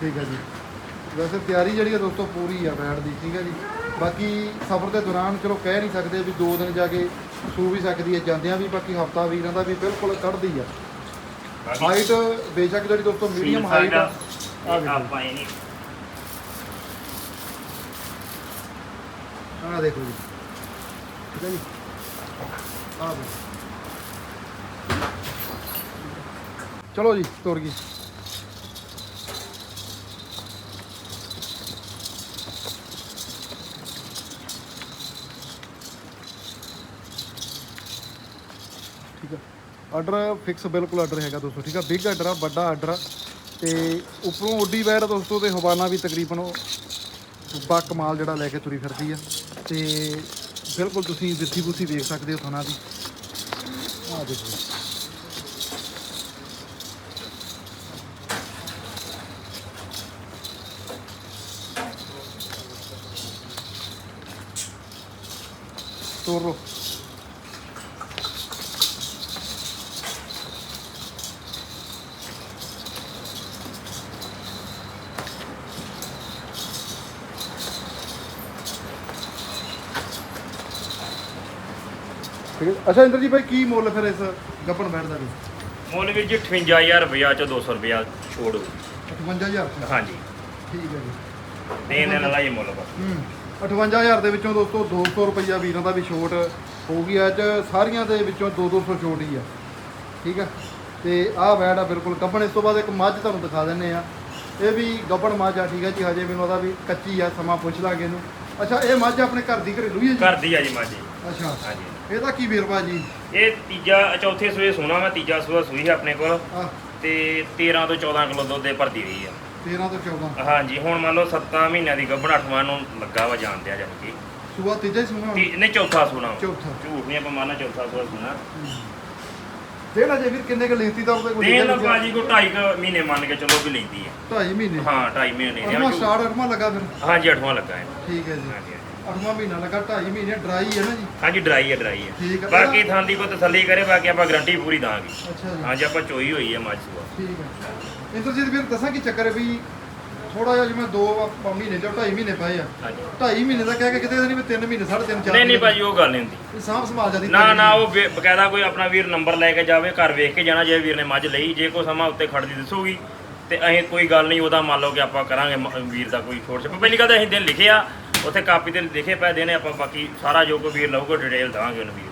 ਠੀਕ ਹੈ ਜੀ। ਵੈਸੇ ਤਿਆਰੀ ਜਿਹੜੀ ਹੈ ਦੋਸਤੋ ਪੂਰੀ ਆ ਵੈੜ ਦੀ ਠੀਕ ਹੈ ਜੀ। ਬਾਕੀ ਸਫ਼ਰ ਦੇ ਦੌਰਾਨ ਚਲੋ ਕਹਿ ਨਹੀਂ ਸਕਦੇ ਵੀ ਦੋ ਦਿਨ ਜਾ ਕੇ ਸੂ ਵੀ ਸਕਦੀ ਹੈ ਜਾਂਦਿਆਂ ਵੀ ਬਾਕੀ ਹਫਤਾ ਵੀਰਾਂ ਦਾ ਵੀ ਬਿਲਕੁਲ ਕੱਢਦੀ ਆ। ਬਾਕੀ ਹਾਈਟ ਬੇਸ਼ੱਕ ਜਿਹੜੀ ਦੋਸਤੋ ਮੀਡੀਅਮ ਹਾਈਟ ਆ। ਆ। ਵੇਖੋ। ਆਪਾਂ ਇਹ ਨਹੀਂ। ਆਹ ਦੇਖੋ ਜੀ। ਠੀਕ ਹੈ ਜੀ। ਆਹ ਦੇਖੋ। ਚਲੋ ਜੀ, ਤੁਰ ਗਈ। ਠੀਕ ਹੈ ਆਰਡਰ ਫਿਕਸ ਬਿਲਕੁਲ ਆਰਡਰ ਹੈਗਾ ਦੋਸਤੋ, ਠੀਕ ਆ? ਬਿਗ ਆਰਡਰ ਆ, ਵੱਡਾ ਆਰਡਰ ਆ। ਤੇ ਉੱਪਰੋਂ ਉੱਡੀ ਵੈਰ ਦੋਸਤੋ, ਤੇ ਹਵਾਨਾ ਵੀ ਤਕਰੀਬਨ ਉਹ ਬਾ ਕਮਾਲ ਜਿਹੜਾ ਲੈ ਕੇ ਤੁਰੀ ਫਿਰਦੀ ਆ। ਤੇ ਬਿਲਕੁਲ ਤੁਸੀਂ ਵਿੱਥੀ ਬੁੱਥੀ ਵੇਖ ਸਕਦੇ ਹੋ ਥਣਾ ਦੀ। ਆਹ ਦੇਖੋ। ਲਓ ਠੀਕ ਹੈ। ਅੱਛਾ ਇੰਦਰ ਜੀ ਭਾਈ ਕੀ ਮੁੱਲ ਫਿਰ ਇਸ ਗੱਪਣ ਬੈਠ ਦਾ ਵੀ ਮੁੱਲ ਵੀਰ ਜੀ 58000 ਰੁਪਇਆ ਚ 200 ਰੁਪਇਆ ਛੋੜ ਹੋਊ। 58000 ਹਾਂਜੀ। ਠੀਕ ਹੈ ਜੀ। ਦੇਣ ਨਾਲ ਹੀ ਮੁੱਲ ਬਸ ਹੂੰ। 58000 ਦੇ ਵਿੱਚੋਂ ਦੋਸਤੋ 200 ਰੁਪਈਆ ਵੀਰਾਂ ਦਾ ਵੀ ਛੋਟ ਹੋਊਗੀ ਅੱਜ ਸਾਰੀਆਂ ਦੇ ਵਿੱਚੋਂ 2-200 ਛੋਟ ਹੀ ਆ। ਠੀਕ ਆ? ਤੇ ਆਹ ਵੈੜ ਆ ਬਿਲਕੁਲ ਗੱਬਣ। ਇਸ ਤੋਂ ਬਾਅਦ ਇੱਕ ਮੱਝ ਤੁਹਾਨੂੰ ਦਿਖਾ ਦਿੰਨੇ ਆ। ਇਹ ਵੀ ਗੱਬਣ ਮੱਝ ਆ ਠੀਕ ਹੈ ਜੀ? ਹਜੇ ਮੈਨੂੰ ਉਹਦਾ ਵੀ ਕੱਚੀ ਆ ਸਮਾਂ ਪੁੱਛ ਲਾਂਗੇ ਇਹਨੂੰ। ਅੱਛਾ ਇਹ ਮੱਝ ਆਪਣੇ ਘਰ ਦੀ ਘਰੇਲੂ ਹੀ ਹੈ ਜੀ? ਘਰ ਦੀ ਆ ਜੀ ਮਾਜੀ ਅੱਛਾ। ਹਾਂਜੀ। ਇਹਦਾ ਕੀ ਵੇਰਵਾ ਜੀ? ਇਹ ਤੀਜਾ ਚੌਥੇ ਸੂਏ ਸੋਨਾ ਵਾ ਤੀਜਾ ਸੂਆ ਸੂਈ ਹੈ ਆਪਣੇ ਕੋਲ। ਆ ਤੇ 13 ਤੋਂ 14 ਕਿਲੋ ਦੁੱਧ ਦੇ ਭਰਦੀ ਰਹੀ ਆ। 13 ਤੋਂ 14 ਹਾਂਜੀ ਹੁਣ ਮੰਨ ਲਓ 7 ਮਹੀਨਿਆਂ ਦੀ ਗੱਭਣ 8ਵਾਂ ਨੂੰ ਲੱਗਾ ਵਾ ਜਾਣ ਦਿਆ ਜਾਨ ਕਿ। ਸੂਆ ਤੀਜਾ ਹੀ ਸੁਣਾ ਤੀ- ਨਹੀਂ ਚੌਥਾ ਵਾ। ਚੌਥਾ। ਝੂਠ ਨਹੀਂ ਆਪਾਂ ਮਾਨਾ ਚੌਥਾ ਸੂਆ ਸੋਨਾ ਦੇਣਾ ਜੇ ਵੀਰ ਕਿੰਨੇ ਕ ਲੈਂਦੀ ਤਾਂ ਉਹਦੇ ਦੇਣ ਦਾ ਬਾਜੀ ਕੋ 2.5 ਮਹੀਨੇ ਮੰਨ ਕੇ ਚਲੋ ਵੀ ਲੈਂਦੀ ਆ। 2.5 ਮਹੀਨੇ? ਹਾਂ 2.5 ਮਹੀਨੇ ਅਠਵਾਂ ਦੀ ਸਟਾਰਟ ਅਠਵਾਂ ਲੱਗਾ ਫਿਰ? ਹਾਂਜੀ 8ਵਾਂ ਲੱਗਾ ਹੈ। ਠੀਕ ਹੈ ਜੀ। ਹਾਂਜੀ ਹਾਂਜੀ। ਅਠਵਾਂ ਮਹੀਨਾ ਲੱਗਾ 2.5 ਮਹੀਨੇ ਡਰਾਈ ਹੈ ਨਾ ਜੀ? ਹਾਂਜੀ ਡਰਾਈ ਹੈ ਡਰਾਈ ਹੈ। ਠੀਕ ਹੈ। ਬਾਕੀ ਥਾਂ ਦੀ ਕੋਈ ਤਸੱਲੀ ਕਰੇ ਬਾਕੀ ਆਪਾਂ ਗਰੰਟੀ ਪੂਰੀ ਦਾਂਗੇ। ਅੱਛਾ ਜੀ। ਹਾਂਜੀ ਆਪਾਂ ਚੋਈ ਹੋਈ ਹੈ ਮੱਝ ਸੂਆ। ਠੀਕ ਹੈ। ਇੰਦਰਜੀਤ ਵੀਰ ਦੱਸਾਂ ਕੀ ਚੱਕਰ ਹੈ ਵੀ ਥੋੜਾ ਜਿਹਾ ਜਿਵੇਂ 2 ਮਹੀਨੇ ਜਾਂ 2.5 ਮਹੀਨੇ ਪਏ ਆ। ਹਾਂਜੀ। 2.5 ਮਹੀਨੇ ਦਾ ਕਹਿ ਕੇ ਕਿਤੇ ਨਹੀਂ ਵੀ 3 ਮਹੀਨੇ 3.5 4 ਨਹੀਂ ਨਹੀਂ ਭਾਜੀ ਉਹ ਗੱਲ ਨਹੀਂ ਹੁੰਦੀ। ਸਾਂਭ ਸੰਭਾਲ ਜਾਂਦੀ ਨਾ ਨਾ ਉਹ ਬਕਾਇਦਾ ਕੋਈ ਆਪਣਾ ਵੀਰ ਨੰਬਰ ਲੈ ਕੇ ਜਾਵੇ ਘਰ ਵੇਖ ਕੇ ਜਾਣਾ ਜੇ ਵੀਰ ਨੇ ਮੱਝ ਲਈ ਜੇ ਕੋਈ ਸਮਾਂ ਉੱਤੇ ਖੜਦੀ ਦੱਸੂਗੀ ਤੇ ਅਸੀਂ ਕੋਈ ਗੱਲ ਨਹੀਂ ਉਹਦਾ ਮੰਨ ਲਓ ਕਿ ਆਪਾਂ ਕਰਾਂਗੇ ਮ- ਵੀਰ ਦਾ ਕੋਈ ਛੋਟ ਛਪ ਪਹਿਲੀ ਗੱਲ ਤਾਂ ਅਸੀਂ ਦਿਨ ਲਿਖਿਆ ਉੱਥੇ ਕਾਪੀ ਤੇ ਲਿਖੇ ਪਏ ਦੇਣੇ ਆਪਾਂ ਬਾਕੀ ਸਾਰਾ ਜੋ ਕੋਈ ਵੀਰ ਲਊਗਾ ਡਿਟੇਲ ਦਾਂਗੇ ਉਹਨੂੰ ਵੀਰ।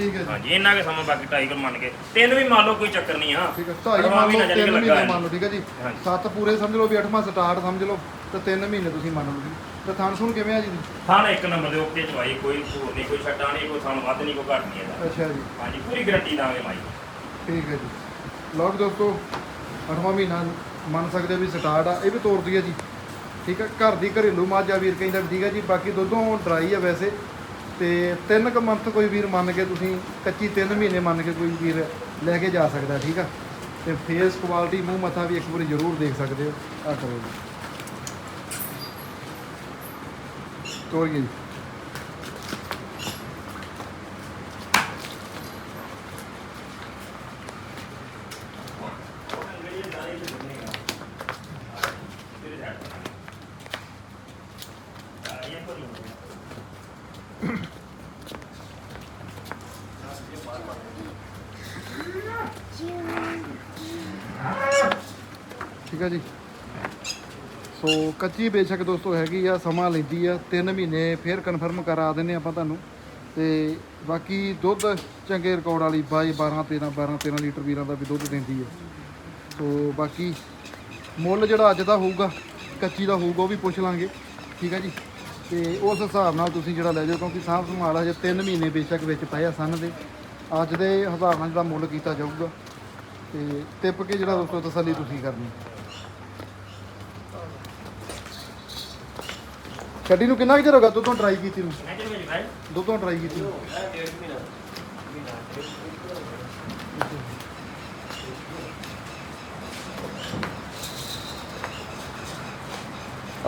ਠੀਕ ਹੈ ਜੀ। ਹਾਂਜੀ ਇੰਨਾ ਕੇ ਸਮਾਂ ਬਾਕੀ ਢਾਈ ਕੁ ਮੰਨ ਕੇ। ਤਿੰਨ ਵੀ ਮੰਨ ਲਓ ਕੋਈ ਚੱਕਰ ਨਹੀਂ ਆ। ਠੀਕ ਹੈ 2.5 ਅਠਵਾਂ ਮੰਨ ਲਓ ਜਾਣੀ ਕਿ 3 ਲੱਗਾ ਮਹੀਨੇ ਹੈ। ਮੰਨ ਲਓ ਠੀਕ ਹੈ ਜੀ। ਹਾਂਜੀ। 7 ਪੂਰੇ ਸਮਝ ਲਓ ਵੀ 8ਵਾਂ ਸਟਾਰਟ ਸਮਝ ਲਓ ਤੇ 3 ਮਹੀਨੇ ਤੁਸੀਂ ਮੰਨ ਲਓ ਜੀ। ਤੇ ਥਾਣ ਸੁਣ ਕਿਵੇਂ ਆ ਜੀ? ਥਾਂ ਇੱਕ ਨੰਬਰ ਦੇ ਓਕੇ ਚਵਾਈ ਕੋਈ ਹੋਰ ਨਹੀਂ ਕੋਈ ਛੱਟਾ ਨਹੀਂ ਕੋਈ ਸਾਨੂੰ ਵੱਧ ਨਹੀਂ ਕੋਈ ਘੱਟ ਨਹੀਂ ਇਹਦਾ। ਅੱਛਾ ਜੀ। ਹਾਂਜੀ ਪੂਰੀ ਗਰੰਟੀ ਦਾਂਗੇ ਮਾਈ ਠੀਕ ਹੈ ਜੀ। ਲੋਕ ਦੋਸਤੋ 8ਵਾਂ ਮਹੀਨਾ ਮੰਨ ਸਕਦੇ ਹੋ ਵੀ ਸਟਾਰਟ ਆ ਇਹ ਵੀ ਤੋੜਦੀ ਹੈ ਜੀ। ਠੀਕ ਹੈ ਘਰ ਦੀ ਘਰੇਲੂ ਮੱਝ ਆ ਵੀਰ ਕਹਿੰਦਾ ਵੀ ਠੀਕ ਹੈ ਜੀ ਬਾਕੀ ਦੁੱਧੋਂ ਡਰਾਈ ਆ ਵੈਸੇ। ਤੇ ਤਿੰਨ ਕੁ ਮੰਥ ਕੋਈ ਵੀਰ ਮੰਨ ਕੇ ਤੁਸੀਂ ਕੱਚੀ 3 ਮਹੀਨੇ ਮੰਨ ਕੇ ਕੋਈ ਵੀਰ ਲੈ ਕੇ ਜਾ ਸਕਦਾ, ਠੀਕ ਆ? ਤੇ ਫੇਸ ਕੁਆਲਿਟੀ ਮੂੰਹ ਮੱਥਾ ਵੀ ਇੱਕ ਵਾਰੀ ਜ਼ਰੂਰ ਦੇਖ ਸਕਦੇ ਹੋ। ਆ ਕਰੋ ਜੀ। ਜੀ। ਠੀਕ ਹੈ ਜੀ। ਸੋ ਕੱਚੀ ਬੇਸ਼ੱਕ ਦੋਸਤੋ ਹੈਗੀ ਆ, ਸਮਾਂ ਲੈਂਦੀ ਆ 3 ਮਹੀਨੇ ਫਿਰ ਕਨਫਰਮ ਕਰਾ ਦਿੰਨੇ ਆਪਾਂ ਤੁਹਾਨੂੰ। ਤੇ ਬਾਕੀ ਦੁੱਧ ਚੰਗੇ ਰਿਕਾਰਡ ਵਾਲੀ 22 12 13 12 13 ਲੀਟਰ ਵੀਰਾਂ ਦਾ ਵੀ ਦੁੱਧ ਦਿੰਦੀ ਆ। ਸੋ ਬਾਕੀ ਮੁੱਲ ਜਿਹੜਾ ਅੱਜ ਦਾ ਹੋਊਗਾ, ਕੱਚੀ ਦਾ ਹੋਊਗਾ, ਉਹ ਵੀ ਪੁੱਛ ਲਾਂਗੇ। ਠੀਕ ਹੈ ਜੀ। ਤੇ ਉਸ ਹਿਸਾਬ ਨਾਲ ਤੁਸੀਂ ਜਿਹੜਾ ਲੈ ਜਾਓ, ਕਿਉਂਕਿ ਸਾਂਭ ਸੰਭਾਲ ਹਜੇ 3 ਮਹੀਨੇ ਬੇਸ਼ੱਕ ਵਿੱਚ ਪਏ ਆ ਸੰਨ ਦੇ। ਅੱਜ ਦੇ ਹਿਸਾਬ ਨਾਲ ਜਿਹੜਾ ਮੁੱਲ ਕੀਤਾ ਜਾਊਗਾ। ਤੇ ਟਿੱਪ ਕੇ ਜਿਹੜਾ ਦੋਸਤੋ ਤਸੱਲੀ ਤੁਸੀਂ ਕਰਨੀ। ਗੱਡੀ ਨੂੰ ਕਿੰਨਾ ਕੁ ਚਿਰ ਹੋ ਗਿਆ ਦੁੱਧੋਂ ਟਰਾਈ ਕੀਤੀ ਨੂੰ? ਦੁੱਧੋਂ ਟਰਾਈ ਕੀਤੀ ਨੂੰ।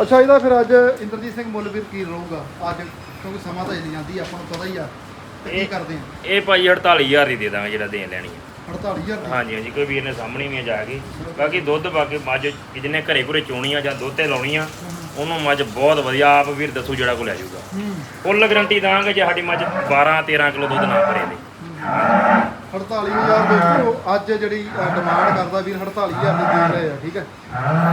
ਅੱਛਾ ਇਹਦਾ ਫਿਰ ਅੱਜ ਇੰਦਰਜੀਤ ਸਿੰਘ ਮੁੱਲ ਵੀਰ ਕੀ ਰਹੂਗਾ? ਅੱਜ ਕਿਉਂਕਿ ਸਮਾਂ ਤਾਂ ਇੰਨੀ ਜਾਂਦੀ ਆਪਾਂ ਨੂੰ ਪਤਾ ਹੀ ਆ ਤੇ ਕੀ ਇਹ- ਕਰਦੇ ਆ। ਇਹ ਭਾਜੀ 48000 ਦੀ ਦੇ ਦਾਂਗੇ ਜਿਹੜਾ ਦੇਣ ਲੈਣੀ ਹੈ 48000 ਦੀ? ਹਾਂਜੀ ਹਾਂਜੀ ਕੋਈ ਵੀਰ ਨੇ ਸਾਹਮਣੇ ਵੀ ਆ ਜਾ ਕੇ। ਬਾਕੀ ਦੁੱਧ ਬਾਕੀ ਮੱਝ ਜਿਹਨੇ ਘਰੇ ਘੁਰੇ ਚੋਣੀ ਆ ਜਾਂ ਦੁੱਧ ਤੇ ਲਾਉਣੀ ਆ ਉਹਨੂੰ ਮੱਝ ਬਹੁਤ ਵਧੀਆ ਆਪ ਵੀਰ ਦੱਸੂ ਜਿਹੜਾ ਕੋ ਲੈ ਜਾਊਗਾ। ਫੁੱਲ ਗਰੰਟੀ ਦਾਂਗੇ ਜੇ ਸਾਡੀ ਮੱਝ 12 13 ਕਿਲੋ ਦੁੱਧ ਨਾ ਭਰੇ ਦੇ 48000 ਦੋਸਤੋ ਅੱਜ ਜਿਹੜੀ ਡਿਮਾਂਡ ਕਰਦਾ ਵੀਰ 48000 ਦੀ ਦੇ ਰਹੇ ਆ ਠੀਕ ਹੈ?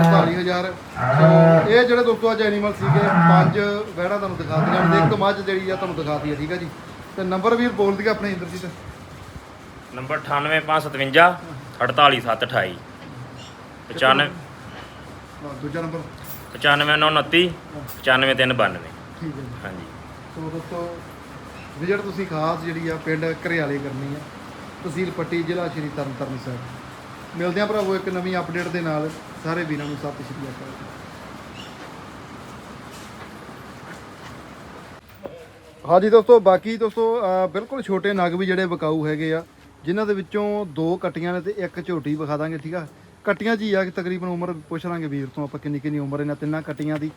48000 ਸੋ ਇਹ ਜਿਹੜੇ ਦੋਸਤੋ ਅੱਜ ਐਨੀਮਲ ਸੀਗੇ ਪੰਜ ਵਹਿੜਾ ਤੁਹਾਨੂੰ ਦਿਖਾ ਦਿੱਤੀਆਂ ਨੇ ਇੱਕ ਮੱਝ ਜਿਹੜੀ ਆ ਤੁਹਾਨੂੰ ਦਿਖਾਤੀ ਹੈ ਠੀਕ ਹੈ ਜੀ? ਤੇ ਨੰਬਰ ਵੀਰ ਬੋਲ ਦਿਆ ਆਪਣੇ ਇੰਦਰਜੀਤ। ਨੰਬਰ 98557 48728 95 ਹਾਂ, ਦੂਜਾ ਨੰਬਰ। 95929 95392 ਠੀਕ ਹੈ ਜੀ। ਹਾਂਜੀ। ਸੋ ਦੋਸਤੋ ਵਿਜ਼ਿਟ ਤੁਸੀਂ ਖਾਸ ਜਿਹੜੀ ਆ ਪਿੰਡ ਘਰਿਆਲੇ ਕਰਨੀ ਆ ਤਹਿਸੀਲ ਪੱਟੀ ਜ਼ਿਲ੍ਹਾ ਸ਼੍ਰੀ ਤਰਨਤਾਰਨ ਸਾਹਿਬ। ਮਿਲਦੇ ਆ ਭਰਾਵੋ ਇੱਕ ਨਵੀਂ ਅਪਡੇਟ ਦੇ ਨਾਲ। ਸਾਰੇ ਵੀਰਾਂ ਨੂੰ ਸਤਿ ਸ਼੍ਰੀ ਅਕਾਲ। ਹਾਂਜੀ ਦੋਸਤੋ ਬਾਕੀ ਦੋਸਤੋ ਬਿਲਕੁਲ ਛੋਟੇ ਨਗ ਵੀ ਜਿਹੜੇ ਵਿਕਾਊ ਹੈਗੇ ਆ ਜਿਨ੍ਹਾਂ ਦੇ ਵਿੱਚੋਂ ਦੋ ਕੱਟੀਆਂ ਨੇ ਤੇ ਇੱਕ ਝੋਟੀ ਵਿਖਾ ਦਾਂਗੇ ਠੀਕ ਆ? ਕੱਟੀਆਂ ਹੀ ਆ ਕਿ ਤਕਰੀਬਨ ਉਮਰ ਪੁੱਛ ਲਾਂਗੇ ਵੀਰ ਤੋਂ ਆਪਾਂ ਕਿੰਨੀ ਕਿੰਨੀ ਉਮਰ ਇਹਨਾਂ ਤਿੰਨਾਂ ਕੱਟੀਆਂ ਦੀ।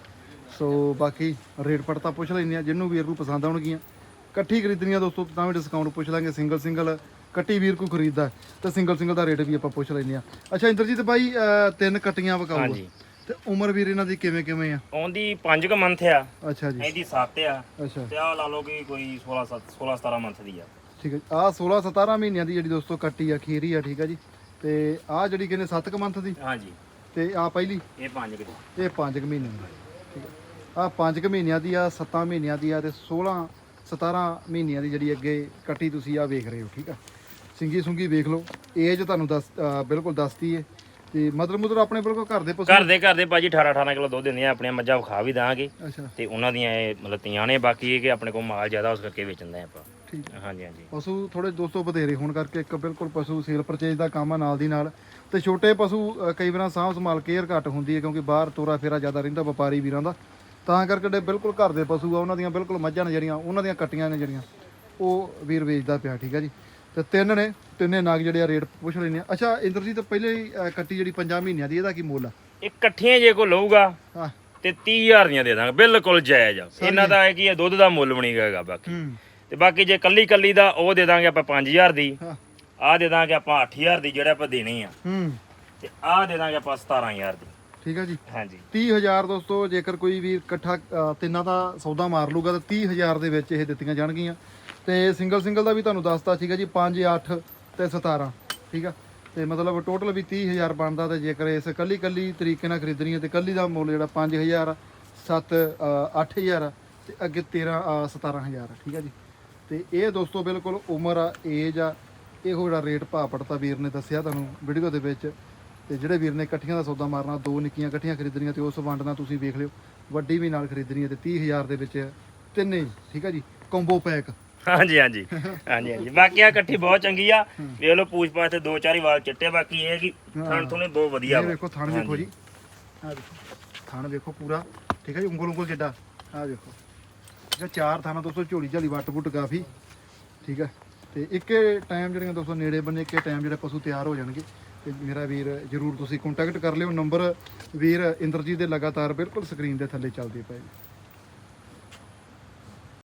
ਸੋ ਬਾਕੀ ਰੇਟ ਪੜਤਾ ਪੁੱਛ ਲੈਂਦੇ ਆ ਜਿਹਨੂੰ ਵੀਰ ਨੂੰ ਪਸੰਦ ਆਉਣਗੀਆਂ। ਇਕੱਠੀ ਖਰੀਦਣੀ ਆ ਦੋਸਤੋ ਤਾਂ ਵੀ ਡਿਸਕਾਊਂਟ ਪੁੱਛ ਲਾਂਗੇ। ਸਿੰਗਲ ਸਿੰਗਲ ਕੱਟੀ ਵੀਰ ਕੋਈ ਖਰੀਦਦਾ ਤਾਂ ਸਿੰਗਲ ਸਿੰਗਲ ਦਾ ਰੇਟ ਵੀ ਆਪਾਂ ਪੁੱਛ ਲੈਂਦੇ ਆ ਅੱਛਾ ਇੰਦਰਜੀਤ ਬਾਈ ਤਿੰਨ ਕੱਟੀਆਂ ਵਿਕਾਊ ਆ ਹਾਂਜੀ। ਤੇ ਉਮਰ ਵੀਰ ਇਹਨਾਂ ਦੀ ਕਿਵੇਂ ਕਿਵੇਂ ਆ? ਉਹਦੀ 5 ਕ ਮੰਥ ਆ। ਅੱਛਾ ਜੀ। ਇਹਦੀ 7 ਆ। ਅੱਛਾ। ਤੇ ਆ ਲਾ ਲਓ ਕਿ ਕੋਈ 16 16 17 ਮੰਥ ਦੀ ਆ। ਠੀਕ ਹੈ। ਆ 16 17 ਮਹੀਨਿਆਂ ਦੀ ਜਿਹੜੀ ਦੋਸਤੋ ਕੱਟੀ ਆ ਖੀਰੀ ਆ ਠੀਕ ਆ ਜੀ। ਤੇ ਆ ਜਿਹੜੀ ਕਹਿੰਦੇ 7 ਕ ਮੰਥ ਦੀ? ਹਾਂਜੀ। ਤੇ ਆ ਪਹਿਲੀ? ਇਹ 5 ਕ ਦੀ। ਇਹ 5 ਕੁ ਮਹੀਨਿਆਂ ਦੀ। ਠੀਕ ਹੈ। ਆ 5 ਕੁ ਮਹੀਨਿਆਂ ਦੀ ਆ 7 ਮਹੀਨਿਆਂ ਦੀ ਆ ਤੇ 16 17 ਮਹੀਨਿਆਂ ਦੀ ਜਿਹੜੀ ਅੱਗੇ ਕੱਟੀ ਤੁਸੀਂ ਆ ਵੇਖ ਰਹੇ ਹੋ ਠੀਕ ਆ? ਸਿੰਗੀ ਸੁੰਗੀ ਵੇਖ ਲਓ। ਏਜ ਤੁਹਾਨੂੰ ਦੱਸ ਬਿਲਕੁਲ ਦੱਸਦੀ ਏ। ਤੇ ਮਤਲਬ ਮਤਲਬ ਆਪਣੇ ਬਿਲਕੁਲ ਘਰ ਦੇ ਪਸ਼ੂ? ਘਰ ਦੇ ਘਰ ਦੇ ਭਾਜੀ 18 18 ਕਿਲੋ ਦੁੱਧ ਦਿੰਦੇ ਆ ਆਪਣੀਆਂ ਮੱਝਾਂ ਵਿਖਾ ਵੀ ਦਾਂਗੇ। ਅੱਛਾ। ਤੇ ਉਹਨਾਂ ਦੀਆਂ ਇਹ ਮਤਲਬ ਤੀਆਂ ਨੇ ਬਾਕੀ ਇਹ ਕਿ ਆਪਣੇ ਕੋਲ ਮਾਲ ਜ਼ਿਆਦਾ ਉਸ ਕਰਕੇ ਵੇਚਦੇ ਆ ਆਪਾਂ। ਠੀਕ ਹਾਂਜੀ ਹਾਂਜੀ। ਪਸ਼ੂ ਥੋੜੇ ਦੋਸਤੋ ਵਧੇਰੇ ਹੋਣ ਕਰਕੇ ਇੱਕ ਬਿਲਕੁਲ ਪਸ਼ੂ ਸੇਲ ਪਰਚੇਜ ਦਾ ਕੰਮ ਆ ਨਾਲ ਦੀ ਨਾਲ। ਤੇ ਛੋਟੇ ਪਸ਼ੂ ਅ, ਕਈ ਵਾਰਾਂ ਸਾਂਭ ਸੰਭਾਲ ਕੇਅਰ ਘੱਟ ਹੁੰਦੀ ਹੈ ਕਿਉਂਕਿ ਬਾਹਰ ਤੋਰਾ ਫੇਰਾ ਜ਼ਿਆਦਾ ਰਹਿੰਦਾ ਵਪਾਰੀ ਵੀਰਾਂ ਦਾ। ਤਾਂ ਕਰਕੇ ਜਿਹੜੇ ਬਿਲਕੁਲ ਘਰ ਦੇ ਪਸ਼ੂ ਆ ਉਹਨਾਂ ਦੀਆਂ ਬਿਲਕੁਲ ਮੱਝਾਂ ਨੇ ਜਿਹੜੀਆਂ ਉਹਨਾਂ ਦੀਆਂ ਕੱਟੀਆਂ ਨੇ ਜਿਹੜੀਆਂ ਉਹ ਵੀਰ ਵੇਚਦਾ ਪਿਆ ਠੀਕ ਹੈ ਜੀ। ਤੇ ਤਿੰਨ ਨੇ ਤਿੰਨੇ ਨਾਗ ਜਿਹੜੇ ਆ ਰੇਟ ਪੁੱਛ ਲੈਣੇ ਆ। ਅੱਛਾ ਇੰਦਰਜੀਤ ਪਹਿਲੇ ਹੀ ਅ, ਕੱਟੀ ਜਿਹੜੀ 5 ਮਹੀਨਿਆਂ ਦੀ ਇਹਦਾ ਕੀ ਮੁੱਲ ਆ? ਇਹ ਇਕੱਠੀਆਂ ਜੇ ਕੋ ਲਊਗਾ ਹਾਂ। ਤੇ 30000 ਦੀਆਂ ਦੇ ਦਾਂਗੇ ਬਿਲਕੁਲ ਜਾਇਜ਼ ਆ। ਇਹਨਾਂ ਦਾ ਹੈ ਕਿ ਇਹ ਦੁੱਧ ਦਾ ਮੁੱਲ ਬਣੀ ਗਏਗਾ ਬਾਕੀ। ਹੂੰ। ਤੇ ਬਾਕੀ ਜੇ ਕੱਲੀ ਕੱਲੀ ਦਾ ਉਹ ਦੇ ਦਾਂਗੇ ਆਪਾਂ 5000 ਦੀ। ਆਹ ਦੇ ਦਾਂਗੇ ਆਪਾਂ 8000 ਦੀ ਜਿਹੜਾ ਆਪਾਂ ਦੇਣੀ ਆ। ਹੂੰ। ਤੇ ਆਹ ਦੇ ਦਾਂਗੇ ਆਪਾਂ 17000 ਦੀ। ਠੀਕ ਹੈ ਜੀ। ਹਾਂਜੀ। 30000 ਦੋਸਤੋ ਜੇਕਰ ਕੋਈ ਵੀ ਇਕੱਠਾ ਅ, ਤਿੰਨਾਂ ਦਾ ਸੌਦਾ ਮਾਰ ਲੂਗਾ ਤਾਂ 30000 ਦੇ ਵਿੱਚ ਇਹ ਦਿੱਤੀਆਂ ਜਾਣਗੀਆਂ। ਤੇ ਸਿੰਗਲ ਸਿੰਗਲ ਦਾ ਵੀ ਤੁਹਾਨੂੰ ਦੱਸਤਾ ਠੀਕ ਹੈ ਜੀ 5 8 ਤੇ 17 ਠੀਕ ਆ? ਤੇ ਮਤਲਬ ਟੋਟਲ ਵੀ 30000 ਬਣਦਾ ਤੇ ਜੇਕਰ ਇਸ ਕੱਲੀ ਕੱਲੀ ਤਰੀਕੇ ਨਾਲ ਖਰੀਦਣੀ ਹੈ ਤੇ ਕੱਲੀ ਦਾ ਮੁੱਲ ਜਿਹੜਾ 5000 7 8000 ਤੇ ਅੱਗੇ 13 ਅ, 17000 ਠੀਕ ਹੈ ਜੀ? ਤੇ ਇਹ ਦੋਸਤੋ ਬਿਲਕੁਲ ਉਮਰ ਆ ਏਜ ਆ ਇਹੋ ਜਿਹੜਾ ਰੇਟ ਭਾਅ ਪੜਤਾ ਵੀਰ ਨੇ ਦੱਸਿਆ ਤੁਹਾਨੂੰ ਵੀਡੀਓ ਦੇ ਵਿੱਚ। ਤੇ ਜਿਹੜੇ ਵੀਰ ਨੇ ਇਕੱਠੀਆਂ ਦਾ ਸੌਦਾ ਮਾਰਨਾ ਦੋ ਨਿੱਕੀਆਂ ਇਕੱਠੀਆਂ ਖਰੀਦਣੀਆਂ ਤੇ ਉਸ ਵੰਡ ਨਾਲ ਤੁਸੀਂ ਵੇਖ ਲਿਓ। ਵੱਡੀ ਵੀ ਨਾਲ ਖਰੀਦਣੀ ਹੈ ਤੇ 30000 ਦੇ ਵਿੱਚ ਤਿੰਨੇ ਹੀ, ਠੀਕ ਹੈ ਜੀ? ਕੰਬੋ ਪੈਕ ਹਾਂਜੀ ਹਾਂਜੀ। ਹਾਂਜੀ ਹਾਂਜੀ। ਬਾਕੀ ਆ ਇਕੱਠੀ ਬਹੁਤ ਚੰਗੀ ਆ। ਵੇਖ ਲਓ ਪੂਛ ਪਾਛ ਤੇ ਦੋ ਚਾਰ ਹੀ ਵਾਲ ਚਿੱਟੇ ਬਾਕੀ ਇਹ ਹੈ ਕਿ ਥਣ ਥੁਣੇ ਬਹੁਤ ਵਧੀਆ ਇਹ ਵਾ। ਵੇਖੋ ਥਣ ਵੇਖੋ ਜੀ। ਆ ਵੇਖੋ। ਥਣ ਵੇਖੋ ਪੂਰਾ। ਠੀਕ ਹੈ ਜੀ? ਉਂਗਲ ਉਂਗਲ ਜਿੱਡਾ ਆ ਵੇਖੋ। ਠੀਕ ਹੈ, ਚਾਰ ਥਾਣਾ ਦੋਸਤੋ, ਝੋਲੀ ਝਾਲੀ ਵੱਟ ਵੁੱਟ ਕਾਫੀ, ਠੀਕ ਹੈ। ਤੇ ਇੱਕੇ ਟਾਈਮ ਜਿਹੜੀਆਂ ਦੋਸਤੋ ਨੇੜੇ ਬੰਨੇ, ਇੱਕੇ ਟਾਈਮ ਜਿਹੜੇ ਪਸ਼ੂ ਤਿਆਰ ਹੋ ਜਾਣਗੇ। ਤੇ ਮੇਰਾ ਵੀਰ ਜਰੂਰ ਤੁਸੀਂ ਕੰਟੈਕਟ ਕਰ ਲਿਓ। ਨੰਬਰ ਵੀਰ ਇੰਦਰਜੀਤ ਦੇ ਲਗਾਤਾਰ ਬਿਲਕੁਲ ਸਕਰੀਨ ਦੇ ਥੱਲੇ ਚੱਲਦੇ ਪਏ